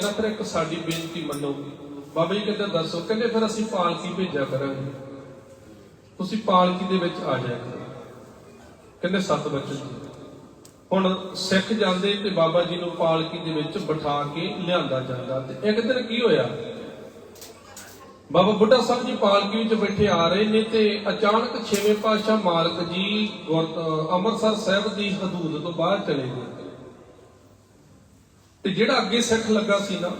ਕਹਿੰਦਾ ਫਿਰ ਇੱਕ ਸਾਡੀ ਬੇਨਤੀ ਮੰਨੋ ਬਾਬਾ ਜੀ ਕਹਿੰਦੇ ਦੱਸੋ, ਕਹਿੰਦੇ ਫਿਰ ਅਸੀਂ ਪਾਲਕੀ ਭੇਜਿਆ ਕਰਾਂਗੇ। ਤੁਸੀਂ ਪਾਲਕੀ ਦੇ ਵਿੱਚ ਆ ਜਾਇਆ ਕਰੋ। ਕਹਿੰਦੇ ਸੱਤ ਬੱਚੇ ਹੁਣ ਸਿੱਖ ਜਾਂਦੇ ਤੇ ਬਾਬਾ ਜੀ ਨੂੰ ਪਾਲਕੀ ਦੇ ਵਿੱਚ ਬਿਠਾ ਕੇ ਲਿਆਂਦਾ ਜਾਂਦਾ। ਤੇ ਇੱਕ ਦਿਨ ਕੀ ਹੋਇਆ? ਬਾਬਾ ਬੁੱਢਾ ਸਾਹਿਬ ਜੀ ਪਾਲਕੀ ਵਿੱਚ ਬੈਠੇ ਆ ਰਹੇ ਨੇ ਤੇ ਅਚਾਨਕ ਛੇਵੇਂ ਪਾਤਸ਼ਾਹ ਮਾਲਕ ਜੀ ਗੁਰ- ਅੰਮ੍ਰਿਤਸਰ ਸਾਹਿਬ ਦੀ ਹਦੂਦ ਤੋਂ ਬਾਹਰ ਚਲੇ ਗਏ। ਤੇ ਜਿਹੜਾ ਅੱਗੇ ਸਿੱਖ ਲੱਗਾ ਸੀ ਨਾ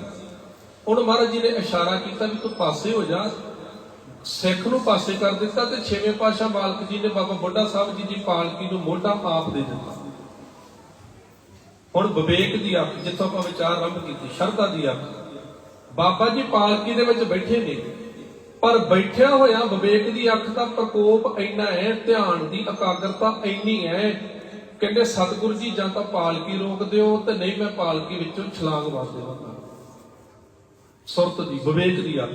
ਉਹਨੂੰ ਮਹਾਰਾਜ ਜੀ ਨੇ ਇਸ਼ਾਰਾ ਕੀਤਾ ਵੀ ਤੂੰ ਪਾਸੇ ਹੋ ਜਾ। ਸਿੱਖ ਨੂੰ ਪਾਸੇ ਕਰ ਦਿੱਤਾ ਤੇ ਛੇਵੇਂ ਪਾਤਸ਼ਾਹ ਮਾਲਕ ਜੀ ਨੇ ਬਾਬਾ ਬੁੱਢਾ ਸਾਹਿਬ ਜੀ ਦੀ ਪਾਲਕੀ ਨੂੰ ਮੋਢਾ ਆਪ ਦੇ ਦਿੱਤਾ। ਹੁਣ ਵਿਵੇਕ ਦੀ ਅੱਖ, ਜਿੱਥੋਂ ਆਪਾਂ ਵਿਚਾਰ ਆਰੰਭ ਕੀਤੀ, ਸ਼ਰਧਾ ਦੀ ਅੱਖ। ਬਾਬਾ ਜੀ ਪਾਲਕੀ ਦੇ ਵਿੱਚ ਬੈਠੇ ਨੇ, ਪਰ ਬੈਠਿਆ ਹੋਇਆ ਵਿਵੇਕ ਦੀ ਅੱਖ ਦਾ ਪ੍ਰਕੋਪ ਇੰਨਾ ਹੈ, ਧਿਆਨ ਦੀ ਇਕਾਗਰਤਾ ਇੰਨੀ ਹੈ ਕਹਿੰਦੇ, ਸਤਿਗੁਰੂ ਜੀ, ਜਾਂ ਤਾਂ ਪਾਲਕੀ ਰੋਕ ਦਿਓ ਤੇ ਨਹੀਂ ਮੈਂ ਪਾਲਕੀ ਵਿੱਚੋਂ ਛਲਾਂਗ ਮਾਰ ਦੇਵਾਂਗਾ। ਸੁਰਤ ਦੀ, ਵਿਵੇਕ ਦੀ ਅੱਖ।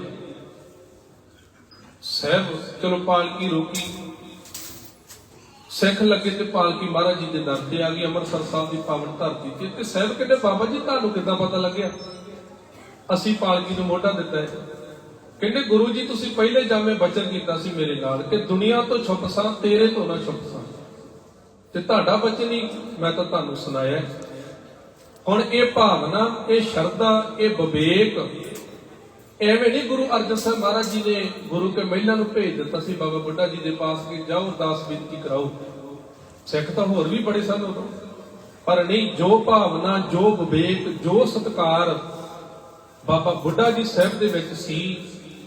ਸਹਿਬ, ਚਲੋ ਪਾਲਕੀ ਰੋਕੀ। ਸਿੱਖ ਲੱਗੇ ਤੇ ਪਾਲਕੀ ਮਹਾਰਾਜ ਜੀ ਦੇ ਦਰ ਤੇ ਆ ਗਈ, ਅੰਮ੍ਰਿਤਸਰ ਸਾਹਿਬ ਦੀ ਪਾਵਨ ਧਰਤੀ ਤੇ। ਤੇ ਸਾਹਿਬ ਕਹਿੰਦੇ, ਬਾਬਾ ਜੀ, ਤੁਹਾਨੂੰ ਕਿੱਦਾਂ ਪਤਾ ਲੱਗਿਆ? ਅਸੀਂ ਪਾਲਕੀ ਨੂੰ ਮੋਢਾ ਦਿੱਤਾ ਹੈ। ਕਹਿੰਦੇ, ਗੁਰੂ ਜੀ, ਤੁਸੀਂ ਪਹਿਲੇ ਜਾਮੇ ਬਚਨ ਕੀਤਾ ਸੀ ਮੇਰੇ ਨਾਲ ਕਿ ਦੁਨੀਆ ਤੋਂ ਛੁਪ ਸਾਂ, ਤੇਰੇ ਤੋਂ ਨਾ ਛੁਪ ਸਾਂ। ਤੇ ਤੁਹਾਡਾ ਬਚਨ ਹੀ ਮੈਂ ਤਾਂ ਤੁਹਾਨੂੰ ਸੁਣਾਇਆ ਹੁਣ ਇਹ ਭਾਵਨਾ, ਇਹ ਸ਼ਰਧਾ, ਇਹ ਵਿਵੇਕ, ਐਵੇਂ ਨਹੀਂ ਗੁਰੂ ਅਰਜਨ ਸਾਹਿਬ ਮਹਾਰਾਜ ਜੀ ਨੇ ਗੁਰੂ ਕੇ ਮਹਿਲਾ ਨੂੰ ਭੇਜ ਦਿੱਤਾ ਸੀ, ਬਾਬਾ ਬੁੱਢਾ ਜੀ ਦੇ ਪਾਸ ਕਿ ਜਾਓ ਅਰਦਾਸ ਬੇਨਤੀ ਕਰਾਓ। ਸਿੱਖ ਤਾਂ ਹੋਰ ਵੀ ਬੜੇ ਸਨ ਉਦੋਂ। ਪਰ ਨਹੀਂ, ਜੋ ਭਾਵਨਾ, ਜੋ ਵਿਵੇਕ, ਜੋ ਸਤਕਾਰ ਬਾਬਾ ਬੁੱਢਾ ਜੀ ਸਾਹਿਬ ਦੇ ਵਿੱਚ ਸੀ,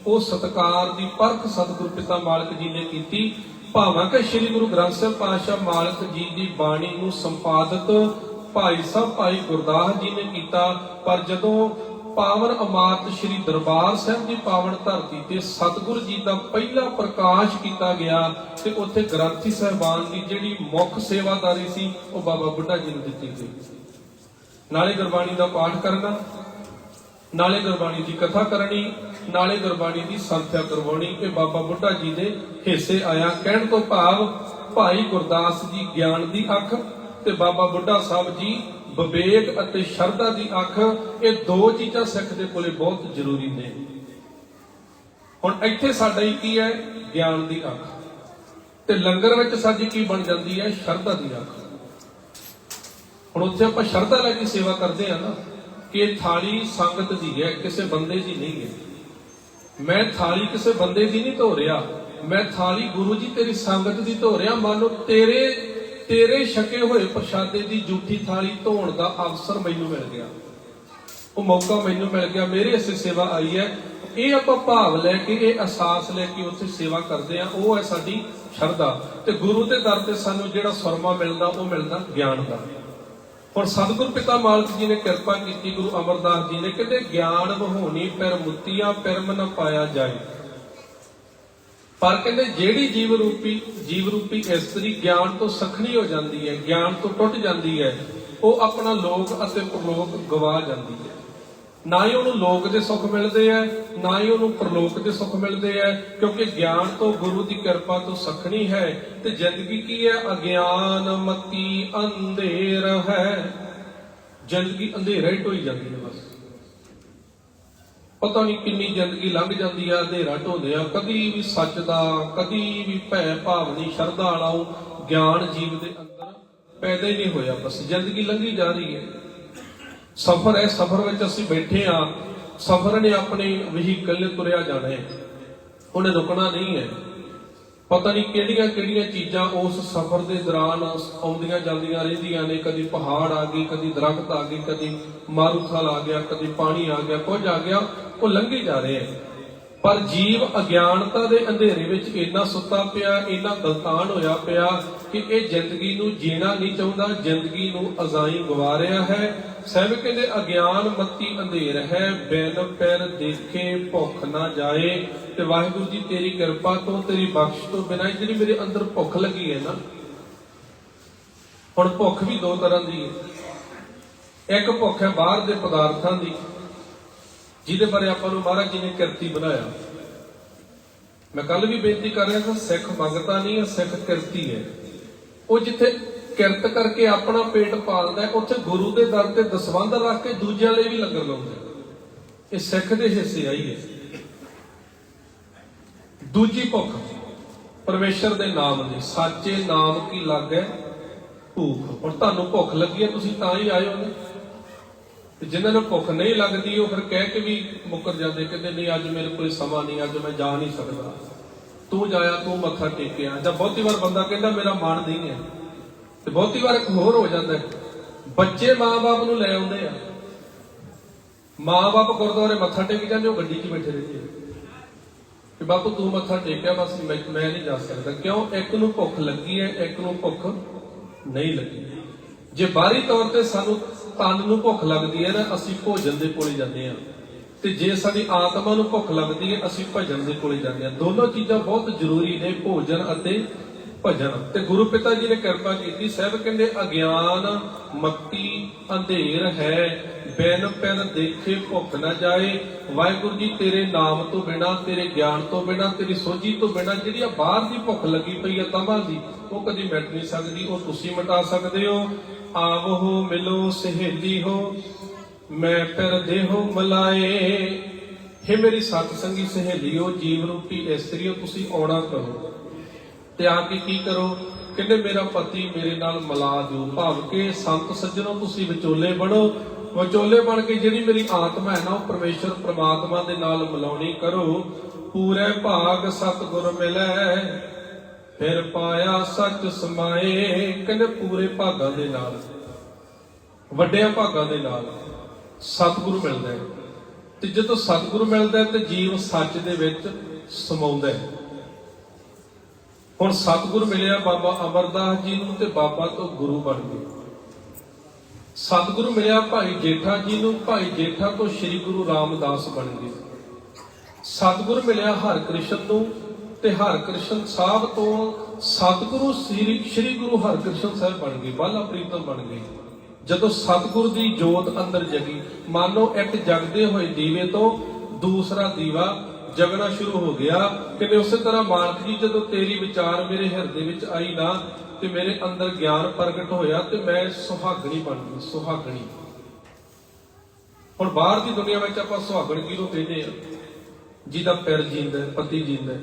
ਉਹ ਸਤਕਾਰ ਦੀ ਪਰਖ ਸਤਿਗੁਰ ਪਿਤਾ ਮਾਲਕ ਜੀ ਨੇ ਕੀਤੀ। ਭਾਵਾਂ ਕਿ ਸ੍ਰੀ ਗੁਰੂ ਗ੍ਰੰਥ ਸਾਹਿਬ ਪਾਤਸ਼ਾਹ ਮਾਲਕ ਜੀ ਦੀ ਬਾਣੀ ਨੂੰ ਸੰਪਾਦਿਤ ਭਾਈ ਸਾਹਿਬ ਭਾਈ ਗੁਰਦਾਸ ਜੀ ਨੇ ਕੀਤਾ। ਪਰ ਜਦੋਂ ਪਾਵਨ ਅਮਾਤ ਸ੍ਰੀ ਦਰਬਾਰ ਸਾਹਿਬ ਦੀ ਪਾਵਨ ਧਰਤੀ ਤੇ ਸਤਿਗੁਰੂ ਜੀ ਦਾ ਪਹਿਲਾ ਪ੍ਰਕਾਸ਼ ਕੀਤਾ ਗਿਆ ਤੇ ਉੱਥੇ ਗ੍ਰੰਥੀ ਸਾਹਿਬਾਨ ਦੀ ਜਿਹੜੀ ਮੁੱਖ ਸੇਵਾਦਾਰੀ ਸੀ, ਉਹ ਬਾਬਾ ਬੁੱਢਾ ਜੀ ਨੂੰ ਦਿੱਤੀ ਗਈ ਨਾਲੇ ਗੁਰਬਾਣੀ ਦਾ ਪਾਠ ਕਰਨਾ, ਨਾਲੇ ਗੁਰਬਾਣੀ ਦੀ ਕਥਾ ਕਰਨੀ ਨਾਲੇ ਗੁਰਬਾਣੀ ਦੀ ਸੰਥਿਆ ਕਰਵਾਉਣੀ ਇਹ ਬਾਬਾ ਬੁੱਢਾ ਜੀ ਦੇ ਹਿੱਸੇ ਆਇਆ ਕਹਿਣ ਤੋਂ ਭਾਵ ਭਾਈ ਗੁਰਦਾਸ ਜੀ ਗਿਆਨ ਦੀ ਅੱਖ ਤੇ ਬਾਬਾ ਬੁੱਢਾ ਸਾਹਿਬ ਜੀ ਵਿਵੇਕ ਅਤੇ ਸ਼ਰਧਾ ਦੀ ਅੱਖ, ਇਹ ਦੋ ਚੀਜ਼ਾਂ ਸਿੱਖ ਦੇ ਕੋਲੇ ਬਹੁਤ ਜ਼ਰੂਰੀ ਨੇ। ਹੁਣ ਇੱਥੇ ਸਾਡਾ ਹੀ ਕੀ ਹੈ? ਗਿਆਨ ਦੀ ਅੱਖ। ਤੇ ਲੰਗਰ ਵਿੱਚ ਸਾਡੀ ਕੀ ਬਣ ਜਾਂਦੀ ਹੈ? ਸ਼ਰਧਾ ਦੀ ਅੱਖ। ਹੁਣ ਉੱਥੇ ਆਪਾਂ ਸ਼ਰਧਾ ਲੈ ਕੇ ਸੇਵਾ ਕਰਦੇ ਆ ਨਾ, ਕਿ ਇਹ ਥਾਲੀ ਸੰਗਤ ਦੀ ਹੈ, ਕਿਸੇ ਬੰਦੇ ਦੀ ਨਹੀਂ ਹੈ। ਮੈਂ ਥਾਲੀ ਕਿਸੇ ਬੰਦੇ ਦੀ ਨਹੀਂ ਧੋ ਰਿਹਾ। ਮੈਂ ਥਾਲੀ ਗੁਰੂ ਜੀ ਤੇਰੀ ਸੰਗਤ ਦੀ ਧੋ ਰਿਹਾ। ਮੰਨ ਤੇਰੇ ਤੇਰੇ ਛਕੇ ਹੋਏ ਪ੍ਰਸ਼ਾਦੇ ਦੀ ਜੂਠੀ ਥਾਲੀ ਧੋਣ ਦਾ ਅਵਸਰ ਮੈਨੂੰ ਮਿਲ ਗਿਆ। ਉਹ ਮੌਕਾ ਮੈਨੂੰ ਮਿਲ ਗਿਆ। ਮੇਰੇ ਇਸੇ ਸੇਵਾ ਆਈ ਹੈ। ਇਹ ਆਪਾਂ ਭਾਵ ਲੈ ਕੇ, ਇਹ ਅਹਿਸਾਸ ਲੈ ਕੇ ਉੱਥੇ ਸੇਵਾ ਕਰਦੇ ਆ ਉਹ ਹੈ ਸਾਡੀ ਸ਼ਰਧਾ। ਤੇ ਗੁਰੂ ਦੇ ਦਰ ਤੇ ਸਾਨੂੰ ਜਿਹੜਾ ਸੁਰਮਾ ਮਿਲਦਾ, ਉਹ ਮਿਲਦਾ ਗਿਆਨ ਦਾ। ਹੁਣ ਸਤਿਗੁਰ ਪਿਤਾ ਮਾਲਕ ਜੀ ਨੇ ਕਿਰਪਾ ਕੀਤੀ ਗੁਰੂ ਅਮਰਦਾਸ ਜੀ ਨੇ ਕਹਿੰਦੇ ਗਿਆਨ ਵਹੋਣੀ ਪਰ ਮੁੱਤੀਆਂ ਪਰਮ ਨ ਪਾਇਆ ਜਾਏ। ਪਰ ਕਹਿੰਦੇ ਜਿਹੜੀ ਜੀਵ ਰੂਪੀ ਜੀਵ ਰੂਪੀ ਇਸਤਰੀ ਗਿਆਨ ਤੋਂ ਸਖਣੀ ਹੋ ਜਾਂਦੀ ਹੈ, ਗਿਆਨ ਤੋਂ ਟੁੱਟ ਜਾਂਦੀ ਹੈ, ਉਹ ਆਪਣਾ ਲੋਕ ਅਤੇ ਪਰਲੋਕ ਗਵਾ ਜਾਂਦੀ ਹੈ। ਨਾ ਹੀ ਉਹਨੂੰ ਲੋਕ ਦੇ ਸੁੱਖ ਮਿਲਦੇ ਆ, ਨਾ ਹੀ ਉਹਨੂੰ ਪਰਲੋਕ ਦੇ ਸੁੱਖ ਮਿਲਦੇ ਆ, ਕਿਉਂਕਿ ਗਿਆਨ ਤੋਂ ਗੁਰੂ ਦੀ ਕਿਰਪਾ ਤੋਂ ਸਖਣੀ ਹੈ, ਤੇ ਜ਼ਿੰਦਗੀ ਕੀ ਹੈ? ਅਗਿਆਨ ਮਤੀ ਅੰਧੇਰ ਹੈ। ਜ਼ਿੰਦਗੀ ਅੰਧੇਰਾ ਹੀ ਢੋਈ ਜਾਂਦੀ ਹੈ ਬਸ। ਪਤਾ ਨਹੀਂ ਕਿੰਨੀ ਜ਼ਿੰਦਗੀ ਲੰਘ ਜਾਂਦੀ ਆ, ਅੰਧੇਰਾ ਢੋਦੇ ਆ। ਕਦੀ ਵੀ ਸੱਚ ਦਾ, ਕਦੀ ਵੀ ਭੈ ਭਾਵਨੀ, ਸ਼ਰਧਾ ਵਾਲਾ ਗਿਆਨ ਜੀਵ ਦੇ ਅੰਦਰ ਪੈਦਾ ਹੀ ਨਹੀਂ ਹੋਇਆ ਬਸ। ਜ਼ਿੰਦਗੀ ਲੰਘੀ ਜਾ ਰਹੀ ਹੈ। ਸਫਰ ਹੈ, ਸਫਰ ਵਿੱਚ ਅਸੀਂ ਬੈਠੇ ਆ ਸਫਰ ਨੇ ਆਪਣੇ ਵਹੀਕਲ ਤੁਰਿਆ ਜਾਣਾ ਹੈ। ਉਹਨੇ ਰੁਕਣਾ ਨਹੀਂ ਹੈ। ਪਤਾ ਨਹੀਂ ਕਿਹੜੀਆਂ ਕਿਹੜੀਆਂ ਚੀਜ਼ਾਂ ਉਸ ਸਫ਼ਰ ਦੇ ਦੌਰਾਨ ਆਉਂਦੀਆਂ ਜਾਂਦੀਆਂ ਰਹਿੰਦੀਆਂ ਨੇ। ਕਦੀ ਪਹਾੜ ਆ ਗਈ ਕਦੀ ਦਰਖਤ ਆ ਗਏ, ਕਦੀ ਮਾਰੂਥਲ ਆ ਗਿਆ, ਕਦੀ ਪਾਣੀ ਆ ਗਿਆ, ਕੁਝ ਆ ਗਿਆ, ਉਹ ਲੰਘੇ ਜਾ ਰਹੇ ਹੈ। ਪਰ ਜੀਵ ਅਗਿਆਨਤਾ ਦੇ ਅੰਧੇਰੇ ਵਿੱਚ ਇੰਨਾ ਸੁੱਤਾ ਪਿਆ, ਇੰਨਾ ਗਲਤਾਨ ਹੋਇਆ ਪਿਆ ਕਿ ਇਹ ਜ਼ਿੰਦਗੀ ਨੂੰ ਜੀਣਾ ਨਹੀਂ ਚਾਹੁੰਦਾ। ਜ਼ਿੰਦਗੀ ਨੂੰ ਅਜ਼ਾਈ ਗਵਾ ਰਿਹਾ ਹੈ। ਸਹਿਬ ਕਹਿੰਦੇ, ਅਗਿਆਨ ਮੱਤੀ ਅੰਧੇਰ ਹੈ, ਬਿਨ ਪੈਰ ਦੇਖੇ ਭੁੱਖ ਨਾ ਜਾਏ। ਤੇ ਵਾਹਿਗੁਰੂ ਜੀ, ਤੇਰੀ ਕਿਰਪਾ ਤੋਂ, ਤੇਰੀ ਬਖਸ਼ ਤੋਂ ਬਿਨਾਂ ਜਿਹੜੀ ਮੇਰੇ ਅੰਦਰ ਭੁੱਖ ਲੱਗੀ ਹੈ ਨਾ, ਹੁਣ ਭੁੱਖ ਵੀ ਦੋ ਤਰ੍ਹਾਂ ਦੀ ਹੈ। ਇੱਕ ਭੁੱਖ ਹੈ ਬਾਹਰ ਦੇ ਪਦਾਰਥਾਂ ਦੀ, ਜਿਹਦੇ ਬਾਰੇ ਆਪਾਂ ਨੂੰ ਮਹਾਰਾਜ ਜੀ ਨੇ ਕਿਰਤੀ ਬਣਾਇਆ। ਮੈਂ ਕੱਲ ਵੀ ਬੇਨਤੀ ਕਰ ਰਿਹਾ ਸੀ ਸਿੱਖ ਮੰਗਤਾ ਨਹੀਂ ਹੈ, ਸਿੱਖ ਕਿਰਤੀ ਹੈ। ਉਹ ਜਿੱਥੇ ਕਿਰਤ ਕਰਕੇ ਆਪਣਾ ਪੇਟ ਪਾਲਦਾ ਉੱਥੇ ਗੁਰੂ ਦੇ ਦਰ ਤੇ ਦਸਵੰਧ ਰੱਖ ਕੇ ਦੂਜਿਆਂ ਲਈ ਵੀ ਲੰਗਰ ਲਾਉਂਦਾ ਇਹ ਸਿੱਖ ਦੇ ਹਿੱਸੇ ਆਈ ਹੈ ਦੂਜੀ ਭੁੱਖ, ਪਰਮੇਸ਼ਰ ਦੇ ਨਾਮ ਦੀ ਸਾਚੇ ਨਾਮ ਕੀ ਲੱਗੈ? ਭੁੱਖ। ਔਰ ਤੁਹਾਨੂੰ ਭੁੱਖ ਲੱਗੀ ਹੈ, ਤੁਸੀਂ ਤਾਂ ਹੀ ਆਏ ਹੋ ਨੇ ਤੇ ਜਿਨ੍ਹਾਂ ਨੂੰ ਭੁੱਖ ਨਹੀਂ ਲੱਗਦੀ, ਉਹ ਫਿਰ ਕਹਿ ਕੇ ਵੀ ਮੁੱਕਰ ਜਾਂਦੇ, ਕਹਿੰਦੇ, ਨਹੀਂ, ਅੱਜ ਮੇਰੇ ਕੋਲ ਸਮਾਂ ਨਹੀਂ, ਅੱਜ ਮੈਂ ਜਾ ਨਹੀਂ ਸਕਦਾ। ਤੂੰ ਜਾਇਆ, ਤੂੰ ਮੱਥਾ ਟੇਕਿਆ। ਜਾਂ ਬਹੁਤੀ ਵਾਰ ਬੰਦਾ ਕਹਿੰਦਾ, ਮੇਰਾ ਮਨ ਨਹੀਂ ਹੈ। ਤੇ ਬਹੁਤੀ ਵਾਰ ਇੱਕ ਹੋਰ ਹੋ ਜਾਂਦਾ ਬੱਚੇ ਮਾਂ-ਬਾਪ ਨੂੰ ਲੈ ਆਉਂਦੇ ਆ। ਮਾਂ-ਬਾਪ ਗੁਰਦੁਆਰੇ ਮੱਥਾ ਟੇਕ ਜਾਂਦੇ, ਉਹ ਗੱਡੀ 'ਚ ਬੈਠੇ ਰਹਿੰਦੇ ਕਿ ਬਾਪੂ, ਤੂੰ ਮੱਥਾ ਟੇਕਿਆ ਬਸ ਮੈਂ ਨਹੀਂ ਜਾ ਸਕਦਾ। ਕਿਉਂ? ਇੱਕ ਨੂੰ ਭੁੱਖ ਲੱਗੀ ਹੈ, ਇੱਕ ਨੂੰ ਭੁੱਖ ਨਹੀਂ ਲੱਗੀ। ਜੇ ਬਾਹਰੀ ਤੌਰ ਤੇ ਸਾਨੂੰ ਤਨ ਨੂੰ ਭੁੱਖ ਲੱਗਦੀ ਹੈ ਨਾ, ਅਸੀਂ ਭੋਜਨ ਦੇ ਕੋਲੇ ਜਾਂਦੇ ਹਾਂ। ਤੇ ਜੇ ਸਾਡੀ ਆਤਮਾ ਨੂੰ ਭੁੱਖ ਲੱਗਦੀ ਹੈ, ਅਸੀਂ ਭਜਨ ਦੇ ਕੋਲੇ ਜਾਂਦੇ ਹਾਂ। ਦੋਨੋਂ ਚੀਜ਼ਾਂ ਬਹੁਤ ਜ਼ਰੂਰੀ ਨੇ, ਭੋਜਨ ਅਤੇ ਭਜਨ। ਤੇ ਗੁਰੂ ਪਿਤਾ ਜੀ ਨੇ ਕਿਰਪਾ ਕੀਤੀ। ਸਾਹਿਬ ਕਹਿੰਦੇ, ਅਗਿਆਨ ਮੱਤੀ ਅੰਧੇਰ ਹੈ। ਬਿਨ ਪਿਰ ਦੇਖੇ ਭੁੱਖ ਨਾ ਜਾਏ। ਵਾਹਿਗੁਰੂ ਜੀ, ਤੇਰੇ ਨਾਮ ਤੋਂ ਬਿਨਾ, ਤੇਰੇ ਗਿਆਨ ਤੋਂ ਬਿਨਾ, ਤੇਰੀ ਸੋਝੀ ਤੋਂ ਬਿਨਾ, ਜਿਹੜੀ ਆ ਬਾਹਰ ਦੀ ਭੁੱਖ ਲੱਗੀ ਪਈ ਹੈ ਤਮਾ ਦੀ, ਉਹ ਕਦੀ ਮਿਟ ਨਹੀਂ ਸਕਦੀ। ਉਹ ਤੁਸੀਂ ਮਿਟਾ ਸਕਦੇ ਹੋ। ਆਵੋ, ਮਿਲੋ, ਸਹੇਲੀ ਹੋ। ਮੈਂ ਫਿਰ ਦੇਹੋ ਮਲਾਏ। ਹੇ ਮੇਰੀ ਸਤ ਸੰਗੀ ਸਹੇਲੀਓ, ਜੀਵ ਰੂਪੀ ਇਸਤਰੀਓ ਤੁਸੀਂ ਆਉਣਾ ਕਰੋ। ਤੇ ਆ ਕੇ ਕੀ ਕਰੋ? ਕਹਿੰਦੇ, ਮੇਰਾ ਪਤੀ ਮੇਰੇ ਨਾਲ ਮਿਲਾ ਦਿਓ। ਭਾਵ ਕਿ ਸੰਤ ਸੱਜਣੋ, ਤੁਸੀਂ ਵਿਚੋਲੇ ਬਣੋ। ਵਿਚੋਲੇ ਬਣ ਕੇ ਜਿਹੜੀ ਮੇਰੀ ਆਤਮਾ ਹੈ ਨਾ, ਉਹ ਪਰਮੇਸ਼ਰ ਪ੍ਰਮਾਤਮਾ ਦੇ ਨਾਲ ਮਿਲਾਉਣੀ ਕਰੋ। ਪੂਰੇ ਭਾਗ ਸਤਿਗੁਰ ਮਿਲੈ। ਫਿਰ ਪਾਇਆ ਸੱਚ ਸਮਾਏ। ਕਹਿੰਦੇ, ਪੂਰੇ ਭਾਗਾਂ ਦੇ ਨਾਲ, ਵੱਡਿਆਂ ਭਾਗਾਂ ਦੇ ਨਾਲ ਸਤਿਗੁਰੂ ਮਿਲਦਾ ਹੈ। ਤੇ ਜਦੋਂ ਸਤਿਗੁਰੂ ਮਿਲਦਾ ਹੈ, ਤੇ ਜੀਵ ਸੱਚ ਦੇ ਵਿੱਚ ਸਮਾਉਂਦਾ ਹੈ। ਹੁਣ ਸਤਿਗੁਰੂ ਮਿਲਿਆ ਬਾਬਾ ਅਮਰਦਾਸ ਜੀ ਨੂੰ ਤੇ ਬਾਬਾ ਤੋਂ ਗੁਰੂ ਬਣ ਗਏ ਸਤਿਗੁਰੂ ਮਿਲਿਆ ਭਾਈ ਜੇਠਾ ਜੀ ਨੂੰ, ਭਾਈ ਜੇਠਾ ਤੋਂ ਸ੍ਰੀ ਗੁਰੂ ਰਾਮਦਾਸ ਬਣ ਗਏ ਸਤਿਗੁਰੂ ਮਿਲਿਆ ਹਰਿਕ੍ਰਿਸ਼ਨ ਨੂੰ ਤੇ ਹਰਿਕ੍ਰਿਸ਼ਨ ਸਾਹਿਬ ਤੋਂ ਸਤਿਗੁਰੂ ਸ੍ਰੀ ਸ੍ਰੀ ਗੁਰੂ ਹਰਿਕ੍ਰਿਸ਼ਨ ਸਾਹਿਬ ਬਣ ਗਏ ਬਾਲਾ ਪ੍ਰੀਤਮ ਬਣ ਗਏ ਜਦੋਂ ਸਤਿਗੁਰ ਦੀ ਜੋਤ ਅੰਦਰ ਜਗੀ, ਮੰਨ ਲਓ ਇੱਕ ਜਗਦੇ ਹੋਏ ਦੀਵੇ ਤੋਂ ਦੂਸਰਾ ਦੀਵਾ ਜਗਣਾ ਸ਼ੁਰੂ ਹੋ ਗਿਆ। ਕਹਿੰਦੇ ਉਸੇ ਤਰ੍ਹਾਂ ਮਾਲਕ ਜੀ ਜਦੋਂ ਤੇਰੀ ਵਿਚਾਰ ਮੇਰੇ ਹਿਰਦੇ ਵਿੱਚ ਆਈ ਨਾ, ਤੇ ਮੇਰੇ ਅੰਦਰ ਗਿਆਨ ਪ੍ਰਗਟ ਹੋਇਆ ਤੇ ਮੈਂ ਸੁਹਾਗਣੀ ਬਣ ਗਈ ਸੁਹਾਗਣੀ। ਹੁਣ ਬਾਹਰ ਦੀ ਦੁਨੀਆ ਵਿੱਚ ਆਪਾਂ ਸੁਹਾਗਣ ਕਿਹਨੂੰ ਕਹਿੰਦੇ ਆ? ਜਿਹਦਾ ਪਿਰ ਜਿੰਦਾ, ਪਤੀ ਜਿੰਦਾ।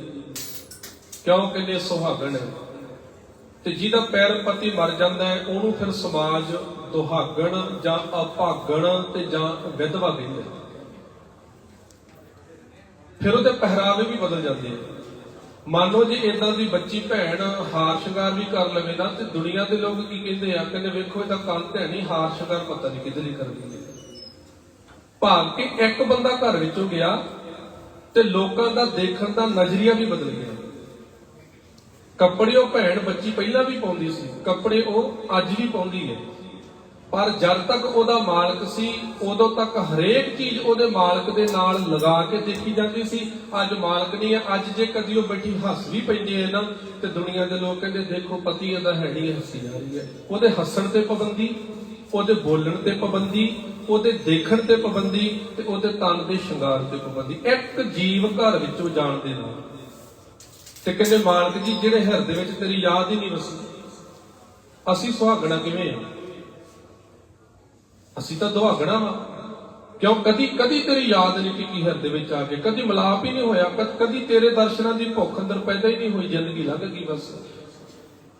ਕਿਉਂ ਕਹਿੰਦੇ ਸੁਹਾਗਣ? ਹੈ ਤੇ ਜਿਹਦਾ ਪੈਰ ਪਤੀ ਮਰ ਜਾਂਦਾ ਹੈ, ਉਹਨੂੰ ਫਿਰ ਸਮਾਜ ਦੁਹਾਗਣ ਜਾਂ ਅਭਾਗਣ ਤੇ ਜਾਂ ਵਿਧਵਾ ਕਹਿੰਦੇ ਫਿਰ ਉਹਦੇ ਪਹਿਰਾਵੇ ਵੀ ਬਦਲ ਜਾਂਦੇ ਆ। ਮੰਨ ਲਓ ਜੇ ਇਦਾਂ ਦੀ ਬੱਚੀ ਭੈਣ ਹਾਰ ਸ਼ਿੰਗਾਰ ਵੀ ਕਰ ਲਵੇ ਨਾ, ਤੇ ਦੁਨੀਆ ਦੇ ਲੋਕ ਕੀ ਕਹਿੰਦੇ ਆ? ਕਹਿੰਦੇ ਵੇਖੋ, ਇਹਦਾ ਕੰਨ ਤੇ ਨਹੀਂ, ਹਾਰ ਸ਼ਿੰਗਾਰ ਪਤਾ ਨਹੀਂ ਕਿੱਧਰ ਹੀ ਕਰਦੀ ਹੈ। ਭਾਵ ਕਿ ਇੱਕ ਬੰਦਾ ਘਰ ਵਿੱਚੋਂ ਗਿਆ, ਤੇ ਲੋਕਾਂ ਦਾ ਦੇਖਣ ਦਾ ਨਜ਼ਰੀਆ ਵੀ ਬਦਲ ਗਿਆ। ਕੱਪੜੇ ਉਹ ਭੈਣ ਬੱਚੀ ਪਹਿਲਾਂ ਵੀ ਪਾਉਂਦੀ ਸੀ, ਕੱਪੜੇ ਉਹ ਅੱਜ ਵੀ ਪਾਉਂਦੀ ਹੈ। ਪਰ ਜਦ ਤੱਕ ਉਹਦਾ ਮਾਲਕ ਸੀ, ਉਦੋਂ ਤੱਕ ਹਰੇਕ ਚੀਜ਼ ਉਹਦੇ ਮਾਲਕ ਦੇ ਨਾਲ ਲਗਾ ਕੇ ਦੇਖੀ ਜਾਂਦੀ ਸੀ। ਅੱਜ ਮਾਲਕ ਨਹੀਂ ਹੈ, ਅੱਜ ਜੇ ਕਦੀ ਉਹ ਬੈਠੀ ਹੱਸ ਵੀ ਪੈਂਦੀ ਹੈ ਨਾ, ਤੇ ਦੁਨੀਆ ਦੇ ਲੋਕ ਕਹਿੰਦੇ, ਦੇਖੋ ਪਤੀ ਇਹਦਾ ਹੈ ਨਹੀਂ ਹੱਸੀ ਜਾ ਰਹੀ ਹੈ। ਉਹਦੇ ਹੱਸਣ ਤੇ ਪਾਬੰਦੀ, ਉਹਦੇ ਬੋਲਣ ਤੇ ਪਾਬੰਦੀ, ਉਹਦੇ ਦੇਖਣ ਤੇ ਪਾਬੰਦੀ, ਤੇ ਉਹਦੇ ਤਨ ਦੇ ਸ਼ਿੰਗਾਰ ਤੇ ਪਾਬੰਦੀ। ਇੱਕ ਜੀਵ ਘਰ ਵਿੱਚੋਂ ਜਾਣਦੇ ਦੇ ਨਾਲ। ਤੇ ਕਹਿੰਦੇ, ਮਾਲਕ ਜੀ, ਜਿਹੜੇ ਹਿਰਦੇ ਵਿੱਚ ਤੇਰੀ ਯਾਦ ਹੀ ਨਹੀਂ ਵਸੀ ਅਸੀਂ ਸੁਹਾਗਣਾ ਕਿਵੇਂ ਆ? ਅਸੀਂ ਤਾਂ ਦੁਹਾਗਣਾ ਵਾ। ਕਿਉਂ? ਕਦੀ ਕਦੀ ਤੇਰੀ ਯਾਦ ਨਹੀਂ ਟਿਕੀ ਹਿਰਦੇ ਵਿੱਚ ਆ ਕੇ। ਕਦੀ ਮਲਾਪ ਹੀ ਨਹੀਂ ਹੋਇਆ। ਕਦ- ਕਦੀ ਤੇਰੇ ਦਰਸ਼ਨਾਂ ਦੀ ਭੁੱਖ ਅੰਦਰ ਪੈਦਾ ਹੀ ਨਹੀਂ ਹੋਈ। ਜ਼ਿੰਦਗੀ ਲੰਘ ਗਈ ਬਸ।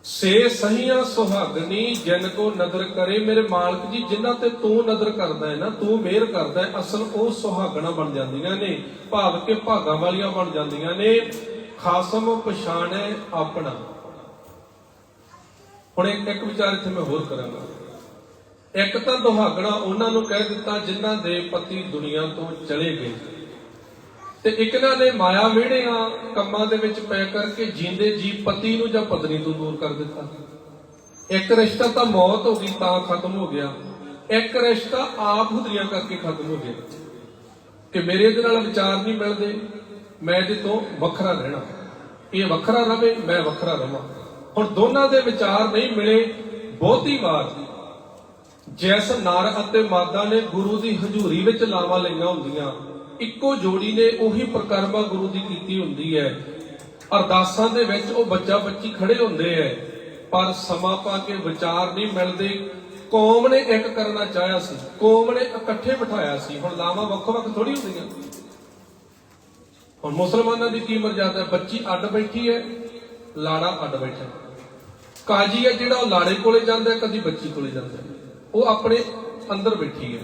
ਸੇ ਸਹੀਆਂ ਸੁਹਾਗਣੀ ਜਿਨ ਕੋ ਨਦਰ ਕਰੇ। ਮੇਰੇ ਮਾਲਕ ਜੀ, ਜਿਨ੍ਹਾਂ ਤੇ ਤੂੰ ਨਦਰ ਕਰਦਾ ਹੈ ਨਾ, ਤੂੰ ਮਿਹਰ ਕਰਦਾ ਹੈ, ਅਸਲ ਉਹ ਸੁਹਾਗਣਾ ਬਣ ਜਾਂਦੀਆਂ ਨੇ। ਭਾਵ ਕਿ ਭਾਗਾਂ ਵਾਲੀਆਂ ਬਣ ਜਾਂਦੀਆਂ ਨੇ। ਖਾਸਮ ਪਛਾਣੈ ਆਪਣਾ। ਹੁਣ ਇੱਕ ਇੱਕ ਵਿਚਾਰ ਇੱਥੇ ਮੈਂ ਹੋਰ ਕਰਾਂਗਾ। ਇੱਕ ਤਾਂ ਦੁਹਾਗਣਾ ਉਹਨਾਂ ਨੂੰ ਕਹਿ ਦਿੱਤਾ ਜਿਨ੍ਹਾਂ ਦੇ ਪਤੀ ਦੁਨੀਆ ਤੋਂ ਚਲੇ ਗਏ। ਤੇ ਇੱਕ ਇਹਨਾਂ ਨੇ ਮਾਇਆ ਵਿਹੜਿਆਂ ਕੰਮਾਂ ਦੇ ਵਿੱਚ ਪੈ ਕਰਕੇ ਜਿੰਦੇ ਜੀ ਪਤੀ ਨੂੰ ਜਾਂ ਪਤਨੀ ਤੋਂ ਦੂਰ ਕਰ ਦਿੱਤਾ। ਇੱਕ ਰਿਸ਼ਤਾ ਤਾਂ ਮੌਤ ਹੋ ਗਈ, ਤਾਂ ਖਤਮ ਹੋ ਗਿਆ। ਇੱਕ ਰਿਸ਼ਤਾ ਆਪ ਹੁਦਰੀਆਂ ਕਰਕੇ ਖਤਮ ਹੋ ਗਿਆ। ਕਿ ਮੇਰੇ ਦੇ ਨਾਲ ਵਿਚਾਰ ਨਹੀਂ ਮਿਲਦੇ, ਮੈਂ ਇਹਦੇ ਤੋਂ ਵੱਖਰਾ ਰਹਿਣਾ। ਇਹ ਵੱਖਰਾ ਰਵੇ, ਮੈਂ ਵੱਖਰਾ ਰਵਾਂ। ਹੁਣ ਦੋਨਾਂ ਦੇ ਵਿਚਾਰ ਨਹੀਂ ਮਿਲੇ, ਬਹੁਤੀ ਵਾਰ ਜੈਸ ਨਰ ਅਤੇ ਮਾਦਾ ਨੇ ਗੁਰੂ ਦੀ ਹਜ਼ੂਰੀ ਵਿੱਚ ਲਾਵਾਂ ਲਈਆਂ ਹੁੰਦੀਆਂ, ਇੱਕੋ ਜੋੜੀ ਨੇ ਉਹੀ ਪ੍ਰਕਰਮਾ ਗੁਰੂ ਦੀ ਕੀਤੀ ਹੁੰਦੀ ਹੈ। ਅਰਦਾਸਾਂ ਦੇ ਵਿੱਚ ਉਹ ਬੱਚਾ ਬੱਚੀ ਖੜੇ ਹੁੰਦੇ ਐ ਪਰ ਸਮਾਂ ਪਾ ਕੇ ਵਿਚਾਰ ਨਹੀਂ ਮਿਲਦੇ। ਕੌਮ ਨੇ ਇੱਕ ਕਰਨਾ ਚਾਹਿਆ ਸੀ, ਕੌਮ ਨੇ ਇਕੱਠੇ ਬਿਠਾਇਆ ਸੀ। ਹੁਣ ਲਾਵਾਂ ਵੱਖ-ਵੱਖ ਥੋੜੀ ਹੁੰਦੀਆਂ। ਹੁਣ ਮੁਸਲਮਾਨਾਂ ਦੀ ਕੀ ਮਰਜ਼ਾਦਾ ਹੈ? ਬੱਚੀ ਅੱਡ ਬੈਠੀ ਹੈ, ਲਾੜਾ ਅੱਡ ਬੈਠਾ ਕਾਜੀ ਹੈ ਜਿਹੜਾ ਉਹ ਲਾੜੇ ਕੋਲੇ ਜਾਂਦਾ ਕਦੀ ਬੱਚੀ ਕੋਲੇ ਜਾਂਦਾ ਉਹ ਆਪਣੇ ਅੰਦਰ ਬੈਠੀ ਹੈ।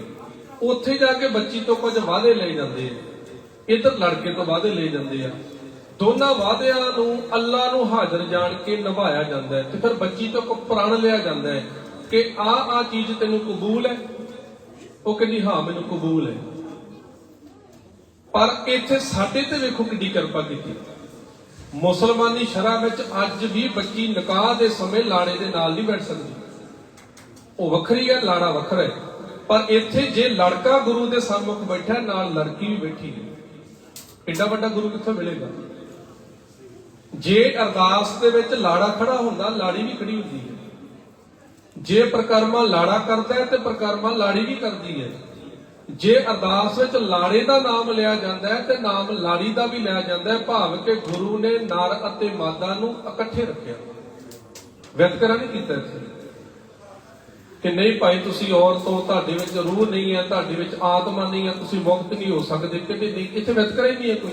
ਉੱਥੇ ਜਾ ਕੇ ਬੱਚੀ ਤੋਂ ਕੁਝ ਵਾਅਦੇ ਲੈ ਜਾਂਦੇ ਆ। ਇੱਧਰ ਲੜਕੇ ਤੋਂ ਵਾਅਦੇ ਲੈ ਜਾਂਦੇ ਆ। ਦੋਨਾਂ ਵਾਅਦਿਆਂ ਨੂੰ ਅੱਲਾ ਨੂੰ ਹਾਜ਼ਰ ਜਾਣ ਕੇ ਨਿਭਾਇਆ ਜਾਂਦਾ ਹੈ ਤੇ ਫਿਰ ਬੱਚੀ ਤੋਂ ਕੋ ਪ੍ਰਣ ਲਿਆ ਜਾਂਦਾ ਹੈ ਕਿ ਆ ਆ ਚੀਜ਼ ਤੈਨੂੰ ਕਬੂਲ ਹੈ। ਉਹ ਕਹਿੰਦੀ, ਹਾਂ, ਮੈਨੂੰ ਕਬੂਲ ਹੈ। ਪਰ ਇੱਥੇ ਸਾਡੇ ਤੇ ਵੇਖੋ ਕਿੱਡੀ ਕਿਰਪਾ ਕੀਤੀ। ਮੁਸਲਮਾਨੀ ਸ਼ਰ੍ਹਾ ਵਿੱਚ ਅੱਜ ਵੀ ਬੱਚੀ ਨਿਕਾਹ ਦੇ ਸਮੇਂ ਲਾੜੇ ਦੇ ਨਾਲ ਨਹੀਂ ਬੈਠ ਸਕਦੀ। ਉਹ ਵੱਖਰੀ ਹੈ, ਲਾੜਾ ਵੱਖਰਾ ਹੈ। ਪਰ ਇੱਥੇ ਜੇ ਲੜਕਾ ਗੁਰੂ ਦੇ ਸਾਹਮਣੇ ਬੈਠਾ, ਨਾਲ ਲੜਕੀ ਵੀ ਬੈਠੀ ਹੈ। ਐਡਾ ਵੱਡਾ ਗੁਰੂ ਕਿੱਥੋਂ ਮਿਲੇਗਾ? ਜੇ ਅਰਦਾਸ ਦੇ ਵਿੱਚ ਲਾੜਾ ਖੜਾ ਹੁੰਦਾ, ਲਾੜੀ ਵੀ ਖੜੀ ਹੁੰਦੀ ਹੈ। ਜੇ ਪ੍ਰਕਰਮਾ ਲਾੜਾ ਕਰਦਾ ਹੈ, ਤੇ ਪ੍ਰਕਰਮਾ ਲਾੜੀ ਵੀ ਕਰਦੀ ਹੈ। ਜੇ ਅਰਦਾਸ ਵਿੱਚ ਲਾੜੇ ਦਾ ਨਾਮ ਲਿਆ ਜਾਂਦਾ ਹੈ, ਤੇ ਨਾਮ ਲਾੜੀ ਦਾ ਵੀ ਲਿਆ ਜਾਂਦਾ ਹੈ। ਭਾਵ ਕਿ ਗੁਰੂ ਨੇ ਨਰ ਅਤੇ ਮਾਦਾ ਨੂੰ ਇਕੱਠੇ ਰੱਖਿਆ। ਵਿਤਕਰਾ ਨਹੀਂ ਕੀਤਾ ਇੱਥੇ। ਕਿ ਨਹੀਂ ਭਾਈ, ਤੁਸੀਂ ਔਰਤ ਹੋ, ਤੁਹਾਡੇ ਵਿੱਚ ਰੂਹ ਨਹੀਂ ਹੈ, ਤੁਹਾਡੇ ਵਿੱਚ ਆਤਮਾ ਨਹੀਂ ਹੈ, ਤੁਸੀਂ ਮੁਕਤ ਨਹੀਂ ਹੋ ਸਕਦੇ, ਕਿਤੇ ਨਹੀਂ, ਇੱਥੇ ਵਿਤਕਰਾ ਹੀ ਨਹੀਂ ਹੈ ਕੋਈ।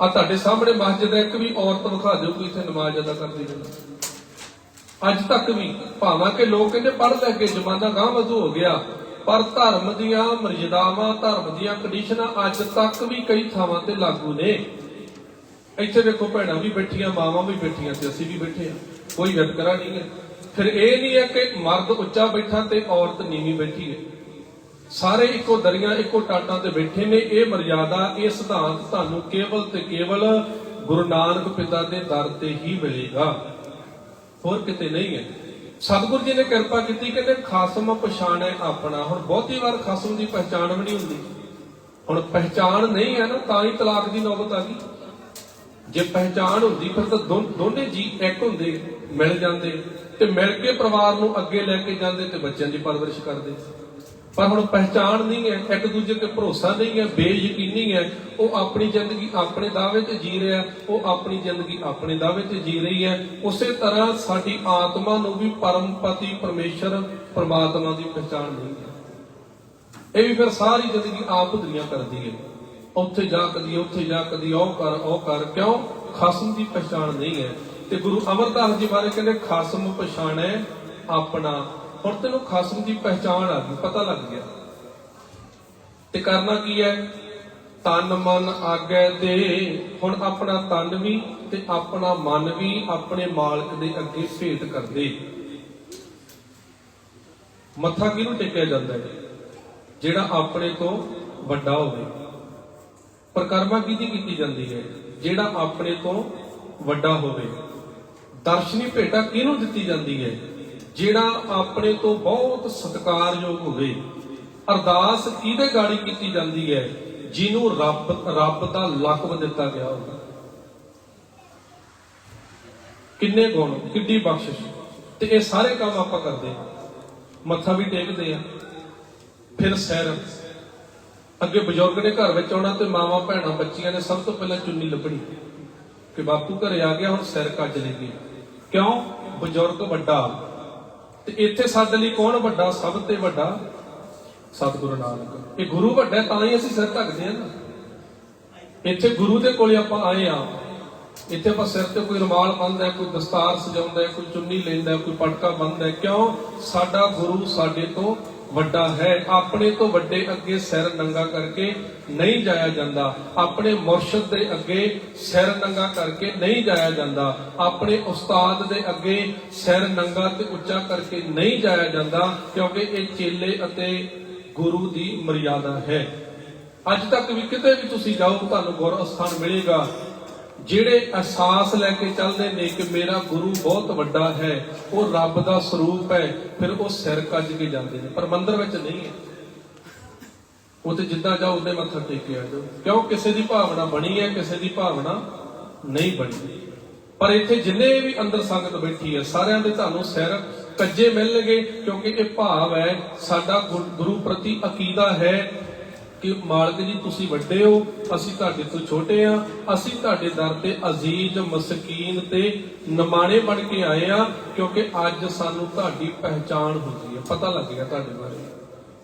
ਆ ਤੁਹਾਡੇ ਸਾਹਮਣੇ ਮਸਜਿਦ ਹੈ, ਇੱਕ ਵੀ ਔਰਤ ਵਿਖਾ ਦਿਓ ਕੋਈ ਇੱਥੇ ਨਮਾਜ਼ ਅਦਾ ਕਰਦੀ ਹੋਵੇ। ਅੱਜ ਤੱਕ ਵੀ, ਭਾਵਾਂ ਕਿ ਲੋਕ ਕਹਿੰਦੇ ਪੜ੍ਹ ਲੈ ਕੇ ਜ਼ਮਾਨਾ ਗਾਂਹ ਵਧੂ ਹੋ ਗਿਆ, ਪਰ ਧਰਮ ਦੀਆਂ ਮਰਜ਼ਾਦਾਵਾਂ, ਧਰਮ ਦੀਆਂ ਕੰਡੀਸ਼ਨਾਂ ਅੱਜ ਤੱਕ ਵੀ ਕਈ ਥਾਵਾਂ ਤੇ ਲਾਗੂ ਨੇ। ਇੱਥੇ ਦੇਖੋ ਭੈਣਾਂ ਵੀ ਬੈਠੀਆਂ, ਮਾਵਾਂ ਵੀ ਬੈਠੀਆਂ ਤੇ ਅਸੀਂ ਵੀ ਬੈਠੇ ਆ ਕੋਈ ਵਿਤਕਰਾ ਨਹੀਂ ਹੈ। ਫਿਰ ਇਹ ਨਹੀਂ ਹੈ ਕਿ ਮਰਦ ਉੱਚਾ ਬੈਠਾ ਤੇ ਔਰਤ ਨੀਵੀਂ ਬੈਠੀ ਹੈ। ਸਾਰੇ ਇੱਕੋ ਦਰੀਆਂ, ਇੱਕੋ ਟਾਟਾਂ ਤੇ ਬੈਠੇ ਨੇ, ਇਹ ਮਰਜ਼ਾਦਾ ਇਹ ਸਿਧਾਂਤ ਤੁਹਾਨੂੰ ਕੇਵਲ ਤੇ ਕੇਵਲ ਗੁਰੂ ਨਾਨਕ ਪਿਤਾ ਦੇ ਦਰ ਤੇ ਹੀ ਮਿਲੇਗਾ। ਹੋਰ ਕਿਤੇ ਨਹੀਂ ਹੈ। ਸਤਿਗੁਰੂ ਜੀ ਨੇ ਕਿਰਪਾ ਕੀਤੀ ਕਹਿੰਦੇ ਖਾਸਮ ਪਛਾਣੈ ਆਪਣਾ। ਹੁਣ ਬਹੁਤੀ ਵਾਰ ਖਾਸਮ ਦੀ ਪਛਾਣ ਵੀ ਨਹੀਂ ਹੁੰਦੀ। ਹੁਣ ਪਹਿਚਾਣ ਨਹੀਂ ਹੈ ਨਾ, ਤਾਂ ਹੀ ਤਲਾਕ ਦੀ ਨੌਬਤ ਆ ਗਈ। ਜੇ ਪਹਿਚਾਣ ਹੁੰਦੀ, ਫਿਰ ਤਾਂ ਦੋ- ਦੋਨੇ ਜੀ ਇੱਕ ਹੁੰਦੇ, ਮਿਲ ਜਾਂਦੇ। ਤੇ ਮਿਲ ਕੇ ਪਰਿਵਾਰ ਨੂੰ ਅੱਗੇ ਲੈ ਕੇ ਜਾਂਦੇ ਤੇ ਬੱਚਿਆਂ ਦੀ ਪਰਵਰਿਸ਼ ਕਰਦੇ। ਪਰ ਹੁਣ ਪਹਿਚਾਣ ਨਹੀਂ ਹੈ, ਇੱਕ ਦੂਜੇ ਤੇ ਭਰੋਸਾ ਨਹੀਂ ਹੈ, ਬੇਯਕੀਨੀ ਹੈ। ਉਹ ਆਪਣੀ ਜ਼ਿੰਦਗੀ ਆਪਣੇ ਦਾਅਵੇ ਤੇ ਜੀ ਰਿਹਾ, ਉਹ ਆਪਣੀ ਜ਼ਿੰਦਗੀ ਆਪਣੇ ਦਾਅਵੇ ਤੇ ਜੀ ਰਹੀ ਹੈ। ਉਸੇ ਤਰ੍ਹਾਂ ਸਾਡੀ ਆਤਮਾ ਨੂੰ ਵੀ ਪਰਮਪਤੀ ਪਰਮੇਸ਼ਰ ਪਰਮਾਤਮਾ ਦੀ ਪਹਿਚਾਣ ਨਹੀਂ ਹੈ। ਇਹ ਵੀ ਫਿਰ ਸਾਰੀ ਜ਼ਿੰਦਗੀ ਆਪ ਦੁਨੀਆ ਕਰਦੀ ਹੈ। ਉੱਥੇ ਜਾ ਕਦੀ, ਉੱਥੇ ਜਾ ਕਦੀ, ਉਹ ਕਰ ਉਹ ਕਰ, ਕਿਉਂ? ਖਸਮ ਦੀ ਪਛਾਣ ਨਹੀਂ ਹੈ। ਤੇ ਗੁਰੂ ਅਮਰਦਾਸ ਜੀ ਬਾਰੇ ਕਹਿੰਦੇ, ਖਸਮ ਪਛਾਣੈ ਆਪਣਾ। ਹੁਣ ਤੈਨੂੰ ਖਸਮ ਦੀ ਪਹਿਚਾਣ ਆ ਗਈ, ਪਤਾ ਲੱਗ ਗਿਆ। ਤੇ ਕਰਨਾ ਕੀ ਹੈ? ਤਨ ਮਨ ਆਗੇ ਦੇ, ਹੁਣ ਆਪਣਾ ਤਨ ਵੀ ਤੇ ਆਪਣਾ ਮਨ ਵੀ ਆਪਣੇ ਮਾਲਕ ਦੇ ਅੱਗੇ ਭੇਟ ਕਰਦੇ। ਮੱਥਾ ਕਿਹਨੂੰ ਟੇਕਿਆ ਜਾਂਦਾ ਹੈ? ਜਿਹੜਾ ਆਪਣੇ ਤੋਂ ਵੱਡਾ ਹੋਵੇ। ਪ੍ਰਕਰਮਾ ਕਿਹਦੀ ਕੀਤੀ ਜਾਂਦੀ ਹੈ? ਜਿਹੜਾ ਆਪਣੇ ਤੋਂ ਵੱਡਾ ਹੋਵੇ। ਦਰਸ਼ਨੀ ਭੇਟਾ ਕਿਹਨੂੰ ਦਿੱਤੀ ਜਾਂਦੀ ਹੈ? ਜਿਹੜਾ ਆਪਣੇ ਤੋਂ ਬਹੁਤ ਸਤਿਕਾਰਯੋਗ ਹੋਵੇ, ਅਰਦਾਸ ਕਿਹਦੇ ਗਾੜੀ ਕੀਤੀ ਜਾਂਦੀ ਹੈ? ਜਿਹਨੂੰ ਰੱਬ ਰੱਬ ਦਾ ਲਕਬ ਦਿੱਤਾ ਗਿਆ ਹੋਵੇ। ਕਿੰਨੇ ਗੁਣ, ਕਿੱਡੀ ਬਖਸ਼ਿਸ਼। ਤੇ ਇਹ ਸਾਰੇ ਕੰਮ ਆਪਾਂ ਕਰਦੇ ਮੱਥਾ ਵੀ ਟੇਕਦੇ ਆ ਫਿਰ ਸੈਰ ਅੱਗੇ ਬਜ਼ੁਰਗ ਨੇ ਘਰ ਵਿੱਚ ਆਉਣਾ ਤੇ ਮਾਵਾਂ, ਭੈਣਾਂ, ਬੱਚੀਆਂ ਨੇ ਸਭ ਤੋਂ ਪਹਿਲਾਂ ਚੁੰਨੀ ਲੱਭਣੀ। ਕਿ ਬਾਪੂ ਘਰੇ ਆ ਗਿਆ, ਹੁਣ ਸਿਰ ਕੱਜ ਲਈਏ ਕਿਉਂ? ਬਜ਼ੁਰਗ ਵੱਡਾ। ਤੇ ਇੱਥੇ ਸਾਡੇ ਲਈ ਕੌਣ ਵੱਡਾ? ਸਭ ਤੇ ਵੱਡਾ ਸਤਿਗੁਰੂ ਨਾਨਕ। ਇਹ ਗੁਰੂ ਵੱਡਾ ਤਾਂ ਹੀ ਅਸੀਂ ਸਿਰ ਢੱਕਦੇ ਆ ਨਾ। ਇੱਥੇ ਗੁਰੂ ਦੇ ਕੋਲੇ ਆਪਾਂ ਆਏ ਆ ਇੱਥੇ ਆਪਾਂ ਸਿਰ ਤੇ ਕੋਈ ਰੁਮਾਲ ਬੰਨ੍ਹਦਾ ਹੈ, ਕੋਈ ਦਸਤਾਰ ਸਜਾਉਂਦਾ ਕੋਈ ਚੁੰਨੀ ਲੈਂਦਾ ਕੋਈ ਪਟਕਾ ਬੰਨਦਾ ਕਿਉਂ? ਸਾਡਾ ਗੁਰੂ ਸਾਡੇ ਤੋਂ ਵੱਡਾ ਹੈ। ਆਪਣੇ ਤੋਂ ਵੱਡੇ ਅੱਗੇ ਸਿਰ ਨੰਗਾ ਕਰਕੇ ਨਹੀਂ ਜਾਇਆ ਜਾਂਦਾ। ਆਪਣੇ ਮੁਰਸ਼ਿਦ ਦੇ ਅੱਗੇ ਸਿਰ ਨੰਗਾ ਕਰਕੇ ਨਹੀਂ ਜਾਇਆ ਜਾਂਦਾ। ਆਪਣੇ ਉਸਤਾਦ ਦੇ ਅੱਗੇ ਸਿਰ ਨੰਗਾ ਤੇ ਉੱਚਾ ਕਰਕੇ ਨਹੀਂ ਜਾਇਆ ਜਾਂਦਾ, ਕਿਉਂਕਿ ਇਹ ਚੇਲੇ ਅਤੇ ਗੁਰੂ ਦੀ ਮਰਿਆਦਾ ਹੈ। ਅੱਜ ਤੱਕ ਵੀ ਕਿਤੇ ਵੀ ਤੁਸੀਂ ਜਾਓ, ਤੁਹਾਨੂੰ ਗੁਰ ਅਸਥਾਨ ਮਿਲੇਗਾ। ਜਿਹੜੇ ਅਹਿਸਾਸ ਲੈ ਕੇ ਚੱਲਦੇ ਨੇ ਕਿ ਮੇਰਾ ਗੁਰੂ ਬਹੁਤ ਵੱਡਾ ਹੈ, ਉਹ ਰੱਬ ਦਾ ਸਰੂਪ ਹੈ, ਫਿਰ ਉਹ ਸਿਰ ਕੱਜ ਕੇ ਜਾਂਦੇ ਨੇ। ਪਰ ਮੰਦਿਰ ਵਿੱਚ ਨਹੀਂ ਹੈ। ਉੱਥੇ ਜਿੱਦਾਂ ਜਾਓ ਉਹਦੇ ਮੱਥਾ ਟੇਕ ਕੇ ਆ ਜਾਓ। ਕਿਉਂ? ਕਿਸੇ ਦੀ ਭਾਵਨਾ ਬਣੀ ਹੈ, ਕਿਸੇ ਦੀ ਭਾਵਨਾ ਨਹੀਂ ਬਣੀ। ਪਰ ਇੱਥੇ ਜਿੰਨੇ ਵੀ ਅੰਦਰ ਸੰਗਤ ਬੈਠੀ ਹੈ, ਸਾਰਿਆਂ ਦੇ ਤੁਹਾਨੂੰ ਸਿਰ ਕੱਜੇ ਮਿਲਣਗੇ, ਕਿਉਂਕਿ ਇਹ ਭਾਵ ਹੈ, ਸਾਡਾ ਗੁਰ- ਗੁਰੂ ਪ੍ਰਤੀ ਅਕੀਦਾ ਹੈ ਕਿ ਮਾਲਕ ਜੀ, ਤੁਸੀਂ ਵੱਡੇ ਹੋ, ਅਸੀਂ ਤੁਹਾਡੇ ਤੋਂ ਛੋਟੇ ਆ ਅਸੀਂ ਤੁਹਾਡੇ ਦਰ ਤੇ ਅਜ਼ੀਜ਼, ਮਸਕੀਨ ਤੇ ਨਮਾਣੇ ਬਣ ਕੇ ਆਏ ਆ ਕਿਉਂਕਿ ਅੱਜ ਸਾਨੂੰ ਤੁਹਾਡੀ ਪਹਿਚਾਣ ਹੋ ਗਈ ਹੈ। ਪਤਾ ਲੱਗ ਗਿਆ ਤੁਹਾਡੇ ਬਾਰੇ।